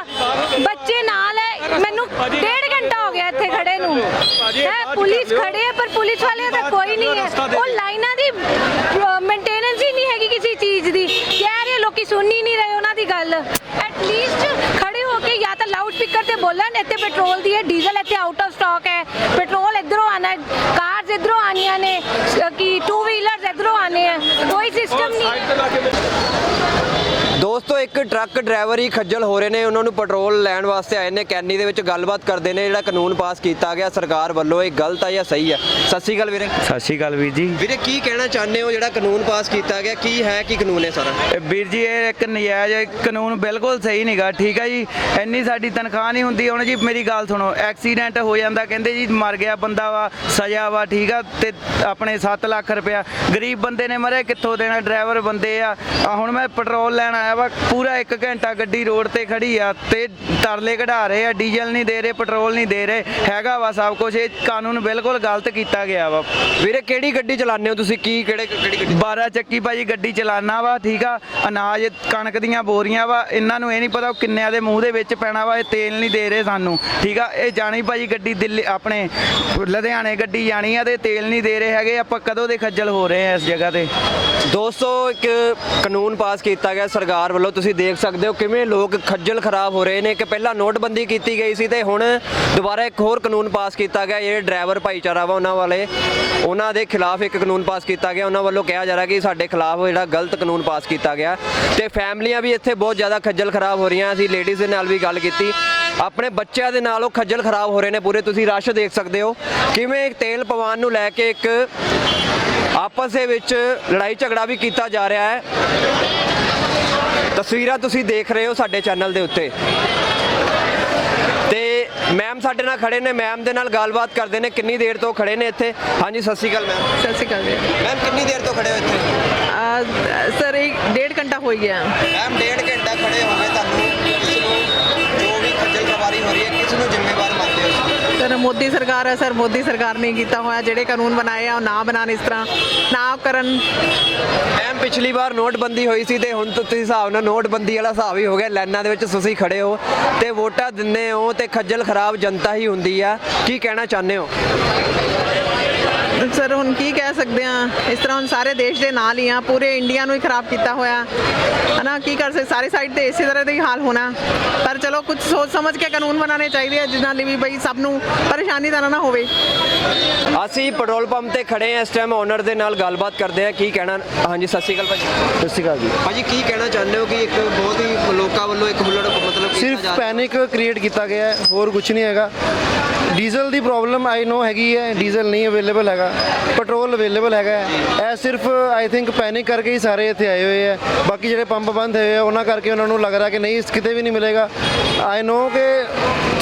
[SPEAKER 7] ਬੱਚੇ ਨਾਲ ਹੈ। ਮੈਨੂੰ ਡੇਢ ਘੰਟਾ ਹੋ ਗਿਆ ਇੱਥੇ ਖੜੇ ਨੂੰ। ਹੈ ਪੁਲਿਸ ਖੜੇ ਹੈ ਪਰ ਪੁਲਿਸ ਵਾਲਿਆਂ ਦਾ ਕੋਈ ਨਹੀਂ ਹੈ। ਉਹ ਲਾਈਨਾਂ ਦੀ ਮੇਨਟੇਨੈਂਸ ਹੀ ਨਹੀਂ ਹੈਗੀ ਕਿਸੇ ਚੀਜ਼ ਦੀ। ਕਹਿ ਰਹੇ ਲੋਕੀ ਸੁਣ ਹੀ ਨਹੀਂ ਰਹੇ ਉਹਨਾਂ ਦੀ ਗੱਲ। ਤਾਂ ਲਾਊਡ ਸਪੀਕਰ ਤੇ ਬੋਲਣ, ਇੱਥੇ ਪੈਟਰੋਲ ਦੀ ਹੈ ਡੀਜ਼ਲ ਇੱਥੇ ਆਊਟ ਆਫ ਸਟਾਕ ਹੈ। ਪੈਟਰੋਲ ਇਧਰੋਂ ਆਣਾ ਹੈ ਇਧਰੋਂ ਆਣੀਆਂ ਨੇ ਕਿ ਕੀ ਟੂ ਵੀਲਰਸ ਇਧਰੋਂ ਆਣੇ ਹੈ ਕੋਈ ਸਿਸਟਮ ਨਹੀਂ
[SPEAKER 8] ਦੋ ਦੋਸਤੋ ਇੱਕ ਟਰੱਕ ਡਰਾਈਵਰ ਹੀ ਖੱਜਲ ਹੋ ਰਹੇ ਨੇ। ਉਹਨਾਂ ਨੂੰ ਪੈਟਰੋਲ ਲੈਣ ਵਾਸਤੇ ਆਏ ਨੇ। ਕੈਨੀ ਦੇ ਵਿੱਚ ਗੱਲਬਾਤ ਕਰਦੇ ਨੇ। ਜਿਹੜਾ ਕਾਨੂੰਨ ਪਾਸ ਕੀਤਾ ਗਿਆ ਸਰਕਾਰ ਵੱਲੋਂ ਇਹ ਗਲਤ ਆ ਜਾਂ ਸਹੀ ਆ? ਸਤਿ ਸ਼੍ਰੀ ਅਕਾਲ ਵੀਰੇ।
[SPEAKER 12] ਸਤਿ ਸ਼੍ਰੀ ਅਕਾਲ ਵੀਰ ਜੀ।
[SPEAKER 8] ਵੀਰੇ ਕੀ ਕਹਿਣਾ ਚਾਹੁੰਦੇ ਹੋ? ਜਿਹੜਾ ਕਾਨੂੰਨ ਪਾਸ ਕੀਤਾ ਗਿਆ ਕੀ ਹੈ ਕੀ ਕਾਨੂੰਨ ਹੈ ਸਾਰਾ?
[SPEAKER 12] ਇਹ ਵੀਰ ਜੀ ਇਹ ਇੱਕ ਨਜਾਇਜ਼ ਕਾਨੂੰਨ ਬਿਲਕੁਲ ਸਹੀ ਨਹੀਂਗਾ ਠੀਕ ਹੈ ਜੀ। ਇੰਨੀ ਸਾਡੀ ਤਨਖਾਹ ਨਹੀਂ ਹੁੰਦੀ। ਹੁਣ ਜੀ ਮੇਰੀ ਗੱਲ ਸੁਣੋ। ਐਕਸੀਡੈਂਟ ਹੋ ਜਾਂਦਾ। ਕਹਿੰਦੇ ਜੀ ਮਰ ਗਿਆ ਬੰਦਾ ਵਾ ਸਜ਼ਾ ਵਾ ਠੀਕ ਆ। ਤੇ ਆਪਣੇ 7 ਲੱਖ ਰੁਪਇਆ। ਗਰੀਬ ਬੰਦੇ ਨੇ ਮਰੇ ਕਿੱਥੋਂ ਦੇਣਾ? ਡਰਾਈਵਰ ਬੰਦੇ ਆ। ਆਹ ਹੁਣ ਮੈਂ ਪੈਟਰੋਲ ਲੈਣ ਆਇਆ ਵਾ। ਪੂਰਾ 1 ਘੰਟਾ ਗੱਡੀ ਰੋਡ ਤੇ ਖੜੀ ਆ ਤੇ ਤਰਲੇ ਕਢਾ ਰਹੇ ਆ ਡੀਜ਼ਲ ਨਹੀਂ ਦੇ ਰਹੇ ਪੈਟਰੋਲ ਨਹੀਂ ਦੇ ਰਹੇ ਹੈਗਾ ਵਾ ਸਭ ਕੁਝ ਇਹ ਕਾਨੂੰਨ ਬਿਲਕੁਲ ਗਲਤ ਕੀਤਾ ਗਿਆ ਵਾ।
[SPEAKER 8] ਵੀਰੇ ਕਿਹੜੀ ਗੱਡੀ ਚਲਾਉਂਦੇ ਹੋ ਤੁਸੀਂ? ਕੀ ਕਿਹੜੇ ਕਿਹੜੀ ਗੱਡੀ?
[SPEAKER 12] 12 ਚੱਕੀ ਭਾਜੀ ਗੱਡੀ ਚਲਾਨਾ ਵਾ ਠੀਕ ਆ। ਅਨਾਜ ਕਣਕ ਦੀਆਂ ਬੋਰੀਆਂ ਵਾ। ਇਹਨਾਂ ਨੂੰ ਇਹ ਨਹੀਂ ਪਤਾ ਉਹ ਕਿੰਨਿਆਂ ਦੇ ਮੂੰਹ ਦੇ ਵਿੱਚ ਪੈਣਾ ਵਾ ਇਹ ਤੇਲ ਨਹੀਂ ਦੇ ਰਹੇ ਸਾਨੂੰ। ਠੀਕ ਆ ਇਹ ਜਾਣੀ ਭਾਜੀ ਗੱਡੀ ਦਿੱਲੀ ਆਪਣੇ ਲੁਧਿਆਣੇ ਗੱਡੀ ਜਾਣੀ ਆ ਤੇ ਤੇਲ ਨਹੀਂ ਦੇ ਰਹੇ ਹੈਗੇ। ਆਪਾਂ ਕਦੋਂ ਦੇ ਖੱਜਲ ਹੋ ਰਹੇ ਆ ਇਸ ਜਗ੍ਹਾ ਤੇ?
[SPEAKER 8] ਦੋਸਤੋ ਇੱਕ ਕਾਨੂੰਨ ਪਾਸ ਕੀਤਾ ਗਿਆ ਸਰਕਾਰ ਵੱਲੋਂ ਤੁਸੀਂ ਦੇਖ ਸਕਦੇ ਹੋ ਕਿਵੇਂ ਲੋਕ ਖੱਜਲ ਖਰਾਬ ਹੋ ਰਹੇ ਨੇ ਕਿ ਪਹਿਲਾਂ ਨੋਟਬੰਦੀ ਕੀਤੀ ਗਈ ਸੀ ਤੇ ਹੁਣ ਦੁਬਾਰਾ ਇੱਕ ਹੋਰ ਕਾਨੂੰਨ ਪਾਸ ਕੀਤਾ ਗਿਆ, ਜਿਹੜੇ ਡਰਾਈਵਰ ਭਾਈਚਾਰਾ ਵਾ ਉਹਨਾਂ ਵਾਲੇ, ਉਹਨਾਂ ਦੇ ਖਿਲਾਫ ਇੱਕ ਕਾਨੂੰਨ ਪਾਸ ਕੀਤਾ ਗਿਆ। ਉਹਨਾਂ ਵੱਲੋਂ ਕਿਹਾ ਜਾ ਰਿਹਾ ਕਿ ਸਾਡੇ ਖਿਲਾਫ ਜਿਹੜਾ ਗਲਤ ਕਾਨੂੰਨ ਪਾਸ ਕੀਤਾ ਗਿਆ। ਤੇ ਫੈਮਲੀਆਂ ਵੀ ਇੱਥੇ ਬਹੁਤ ਜ਼ਿਆਦਾ ਖੱਜਲ ਖਰਾਬ ਹੋ ਰਹੀਆਂ। ਅਸੀਂ ਲੇਡੀਜ਼ ਦੇ ਨਾਲ ਵੀ ਗੱਲ ਕੀਤੀ। ਆਪਣੇ ਬੱਚਿਆਂ ਦੇ ਨਾਲ ਉਹ ਖੱਜਲ ਖਰਾਬ ਹੋ ਰਹੇ ਨੇ। ਪੂਰੇ ਤੁਸੀਂ ਰਸ਼ ਦੇਖ ਸਕਦੇ ਹੋ। ਕਿਵੇਂ ਤੇਲ ਪਵਾਨ ਨੂੰ ਲੈ ਕੇ ਇੱਕ ਆਪਸ ਦੇ ਵਿੱਚ ਲੜਾਈ ਝਗੜਾ ਵੀ ਕੀਤਾ ਜਾ ਰਿਹਾ ਹੈ। ਤਸਵੀਰਾਂ ਤੁਸੀਂ ਦੇਖ ਰਹੇ ਹੋ ਸਾਡੇ ਚੈਨਲ ਦੇ ਉੱਤੇ। ਤੇ ਮੈਮ ਸਾਡੇ ਨਾਲ ਖੜੇ ਨੇ ਮੈਮ ਦੇ ਨਾਲ ਗੱਲਬਾਤ ਕਰਦੇ ਨੇ ਕਿੰਨੀ ਦੇਰ ਤੋਂ ਖੜੇ ਨੇ ਇੱਥੇ? ਹਾਂਜੀ ਸਤਿ ਸ਼੍ਰੀ ਅਕਾਲ ਮੈਮ
[SPEAKER 13] ਸਤਿ ਸ਼੍ਰੀ ਅਕਾਲ ਜੀ।
[SPEAKER 8] ਮੈਮ ਕਿੰਨੀ ਦੇਰ ਤੋਂ ਖੜੇ ਹੋ ਇੱਥੇ?
[SPEAKER 13] ਸਰ ਇੱਕ ਡੇਢ ਘੰਟਾ ਹੋ ਗਿਆ।
[SPEAKER 8] ਮੈਮ ਡੇਢ ਘੰਟਾ ਖੜੇ ਹੋ ਗਏ ਤੁਹਾਨੂੰ। ਨੂੰ ਜ਼ਿੰਮੇਵਾਰ ਮੰਨਦੇ ਹੋ?
[SPEAKER 13] ਸਰ ਮੋਦੀ ਸਰਕਾਰ ਹੈ ਸਰ ਮੋਦੀ ਸਰਕਾਰ ਨੇ ਕੀਤਾ ਹੋਇਆ ਜਿਹੜੇ ਕਾਨੂੰਨ ਬਣਾਏ ਆ ਉਹ ਨਾ ਬਣਾਉਣ ਇਸ ਤਰ੍ਹਾਂ ਨਾ ਕਰਨ।
[SPEAKER 8] ਮੈਮ ਪਿਛਲੀ ਵਾਰ ਨੋਟਬੰਦੀ ਹੋਈ ਸੀ ਤੇ ਹੁਣ ਤਾਂ ਤੁਸੀਂ ਹਿਸਾਬ ਨਾਲ ਨੋਟਬੰਦੀ ਵਾਲਾ ਹਿਸਾਬ ਹੀ ਹੋ ਗਿਆ ਲਾਈਨਾਂ ਦੇ ਵਿੱਚ ਤੁਸੀਂ ਖੜੇ ਹੋ ਤੇ ਵੋਟਾਂ ਦਿੰਦੇ ਹੋ ਤੇ ਖੱਜਲ ਖਰਾਬ ਜਨਤਾ ਹੀ ਹੁੰਦੀ ਆ। ਕੀ ਕਹਿਣਾ ਚਾਹੁੰਦੇ ਹੋ?
[SPEAKER 13] ਸਰ ਹੁਣ ਕੀ ਕਹਿ ਸਕਦੇ ਆ ਇਸ ਤਰ੍ਹਾਂ ਹੁਣ ਸਾਰੇ ਦੇਸ਼ ਦੇ ਨਾਲ ਹੀ ਆ ਪੂਰੇ ਇੰਡੀਆ ਨੂੰ ਹੀ ਖਰਾਬ ਕੀਤਾ ਹੋਇਆ। ਹਨਾ ਕੀ ਕਰ ਸਕਦੇ? ਸਾਰੀ ਸਾਈਡ ਤੇ ਇਸੇ ਤਰ੍ਹਾਂ ਦਾ ਹੀ ਹਾਲ ਹੋਣਾ। ਪਰ ਚਲੋ ਕੁਝ ਸੋਚ ਸਮਝ ਕੇ ਕਾਨੂੰਨ ਬਣਾਉਣੇ ਚਾਹੀਦੇ ਆ ਜਿਨ੍ਹਾਂ ਲਈ ਵੀ ਬਈ ਸਭ ਨੂੰ ਪਰੇਸ਼ਾਨੀ ਤਾਂ ਨਾ ਹੋਵੇ।
[SPEAKER 8] ਅਸੀਂ ਪੈਟਰੋਲ ਪੰਪ ਤੇ ਖੜੇ ਆ ਇਸ ਟਾਈਮ ਓਨਰ ਦੇ ਨਾਲ ਗੱਲਬਾਤ ਕਰਦੇ ਆ ਕੀ ਕਹਿਣਾ? ਹਾਂਜੀ ਸਤਿ ਸ਼੍ਰੀ ਅਕਾਲ ਭਾਜੀ।
[SPEAKER 14] ਸਤਿ ਸ਼੍ਰੀ ਅਕਾਲ ਜੀ।
[SPEAKER 8] ਭਾਜੀ ਕੀ ਕਹਿਣਾ ਚਾਹੁੰਦੇ ਹੋ ਕਿ ਇੱਕ ਬਹੁਤ ਹੀ ਲੋਕਾਂ ਵੱਲੋਂ ਇੱਕ ਬੁੱਲਟ ਮਤਲਬ
[SPEAKER 14] ਸਿਰਫ ਪੈਨਿਕ ਕ੍ਰੀਏਟ ਕੀਤਾ ਗਿਆ ਹੈ ਹੋਰ ਕੁਝ ਨਹੀਂ ਹੈਗਾ। ਡੀਜ਼ਲ ਦੀ ਪ੍ਰੋਬਲਮ ਆਈ ਨੋ ਹੈਗੀ ਹੈ ਡੀਜ਼ਲ ਨਹੀਂ ਅਵੇਲੇਬਲ ਹੈਗਾ ਪੈਟਰੋਲ ਅਵੇਲੇਬਲ ਹੈਗਾ ਇਹ ਸਿਰਫ ਆਈ ਥਿੰਕ ਪੈਨਿਕ ਕਰਕੇ ਹੀ ਸਾਰੇ ਇੱਥੇ ਆਏ ਹੋਏ ਆ ਬਾਕੀ ਜਿਹੜੇ ਪੰਪ ਬੰਦ ਹੋਏ ਆ, ਉਹਨਾਂ ਕਰਕੇ ਉਹਨਾਂ ਨੂੰ ਲੱਗ ਰਿਹਾ ਕਿ ਨਹੀਂ, ਕਿਤੇ ਵੀ ਨਹੀਂ ਮਿਲੇਗਾ। ਆਈ ਨੋ ਕਿ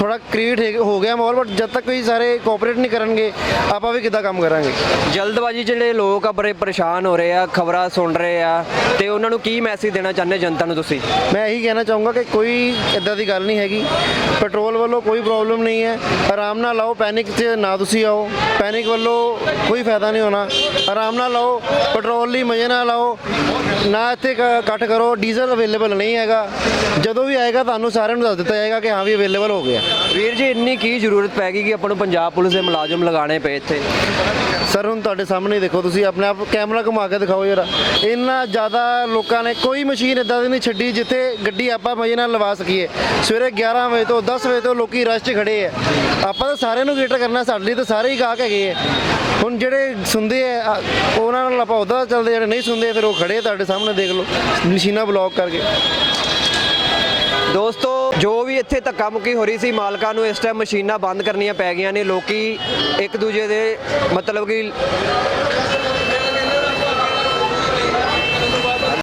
[SPEAKER 14] ਥੋੜਾ ਕ੍ਰੀਏਟ ਹੋ ਗਿਆ ਮਾਹੌਲ ਬਟ ਜਦ ਤੱਕ ਕੋਈ ਸਾਰੇ ਕੋਆਪਰੇਟ ਨਹੀਂ ਕਰਨਗੇ ਆਪਾਂ ਵੀ ਕਿੱਦਾਂ ਕੰਮ ਕਰਾਂਗੇ?
[SPEAKER 8] ਜਲਦਬਾਜ਼ੀ ਜਿਹੜੇ ਲੋਕ ਆ ਬੜੇ ਪਰੇਸ਼ਾਨ ਹੋ ਰਹੇ ਆ ਖਬਰਾਂ ਸੁਣ ਰਹੇ ਆ ਤੇ ਉਹਨਾਂ ਨੂੰ ਕੀ ਮੈਸੇਜ ਦੇਣਾ ਚਾਹੁੰਦੇ ਜਨਤਾ ਨੂੰ ਤੁਸੀਂ?
[SPEAKER 14] ਮੈਂ ਇਹੀ ਕਹਿਣਾ ਚਾਹੂੰਗਾ ਕਿ ਕੋਈ ਇਦਾਂ ਦੀ ਗੱਲ ਨਹੀਂ ਹੈਗੀ। ਪੈਟਰੋਲ ਵੱਲੋਂ ਕੋਈ ਪ੍ਰੋਬਲਮ ਨਹੀਂ ਹੈ। ਆਰਾਮ ਨਾਲ ਲਾਓ ਪੈਨਿਕ 'ਚ ਨਾ ਤੁਸੀਂ ਆਓ। ਪੈਨਿਕ ਵੱਲੋਂ ਕੋਈ ਫਾਇਦਾ ਨਹੀਂ ਹੋਣਾ। ਆਰਾਮ ਨਾਲ ਲਾਓ ਪੈਟਰੋਲ ਲਈ ਮਜ਼ੇ ਨਾਲ ਲਾਓ ਨਾ ਇੱਥੇ ਕ- ਇਕੱਠ ਕਰੋ ਡੀਜ਼ਲ ਅਵੇਲੇਬਲ ਨਹੀਂ ਹੈਗਾ। ਜਦੋਂ ਵੀ ਆਏਗਾ ਤੁਹਾਨੂੰ ਸਾਰਿਆਂ ਨੂੰ ਦੱਸ ਦਿੱਤਾ ਜਾਏਗਾ ਕਿ ਹਾਂ ਵੀ ਅਵੇਲੇਬਲ ਹੋ ਗਿਆ।
[SPEAKER 8] ਵੀਰ ਜੀ, ਇੰਨੀ ਕੀ ਜ਼ਰੂਰਤ ਪੈ ਗਈ ਕਿ ਆਪਾਂ ਨੂੰ ਪੰਜਾਬ ਪੁਲਿਸ ਦੇ ਮੁਲਾਜ਼ਮ ਲਗਾਉਣੇ ਪਏ ਇੱਥੇ?
[SPEAKER 14] ਸਰ, ਹੁਣ ਤੁਹਾਡੇ ਸਾਹਮਣੇ ਦੇਖੋ, ਤੁਸੀਂ ਆਪਣੇ ਆਪ ਕੈਮਰਾ ਘੁਮਾ ਕੇ ਦਿਖਾਓ ਯਾਰ ਇੰਨਾ ਜ਼ਿਆਦਾ ਲੋਕਾਂ ਨੇ ਕੋਈ ਮਸ਼ੀਨ ਇਦਾਂ ਦੀ ਨਹੀਂ ਛੱਡੀ ਜਿੱਥੇ ਗੱਡੀ ਆਪਾਂ ਮਜ਼ੇ ਨਾਲ ਲਵਾ ਸਕੀਏ। ਸਵੇਰੇ 11 ਵਜੇ ਤੋਂ 10 ਵਜੇ ਤੋਂ ਲੋਕੀ ਰਸ਼ 'ਚ ਖੜੇ ਆ। ਆਪਾਂ ਤਾਂ ਸਾਰਿਆਂ ਨੂੰ ਗੇਟਰ ਕਰਨਾ, ਸਾਡੇ ਲਈ ਤਾਂ ਸਾਰੇ ਹੀ ਗਾਹਕ ਹੈਗੇ ਆ। ਹੁਣ ਜਿਹੜੇ ਸੁਣਦੇ ਆ ਉਹਨਾਂ ਨਾਲ ਆਪਾਂ ਉਹਦਾ ਚੱਲਦੇ, ਜਿਹੜੇ ਨਹੀਂ ਸੁਣਦੇ, ਫਿਰ ਉਹ ਖੜੇ ਤੁਹਾਡੇ ਸਾਹਮਣੇ, ਦੇਖ ਲਓ। ਮਸ਼ੀਨਾਂ ਬਲੌਕ ਕਰਕੇ।
[SPEAKER 8] ਦੋਸਤੋ, ਜੋ ਵੀ ਇੱਥੇ ਧੱਕਾ ਮੁੱਕੀ ਹੋ ਰਹੀ ਸੀ, ਮਾਲਕਾਂ ਨੂੰ ਇਸ ਟਾਈਮ ਮਸ਼ੀਨਾਂ ਬੰਦ ਕਰਨੀਆਂ ਪੈ ਗਈਆਂ ਨੇ। ਲੋਕੀ ਇੱਕ ਦੂਜੇ ਦੇ ਮਤਲਬ ਕਿ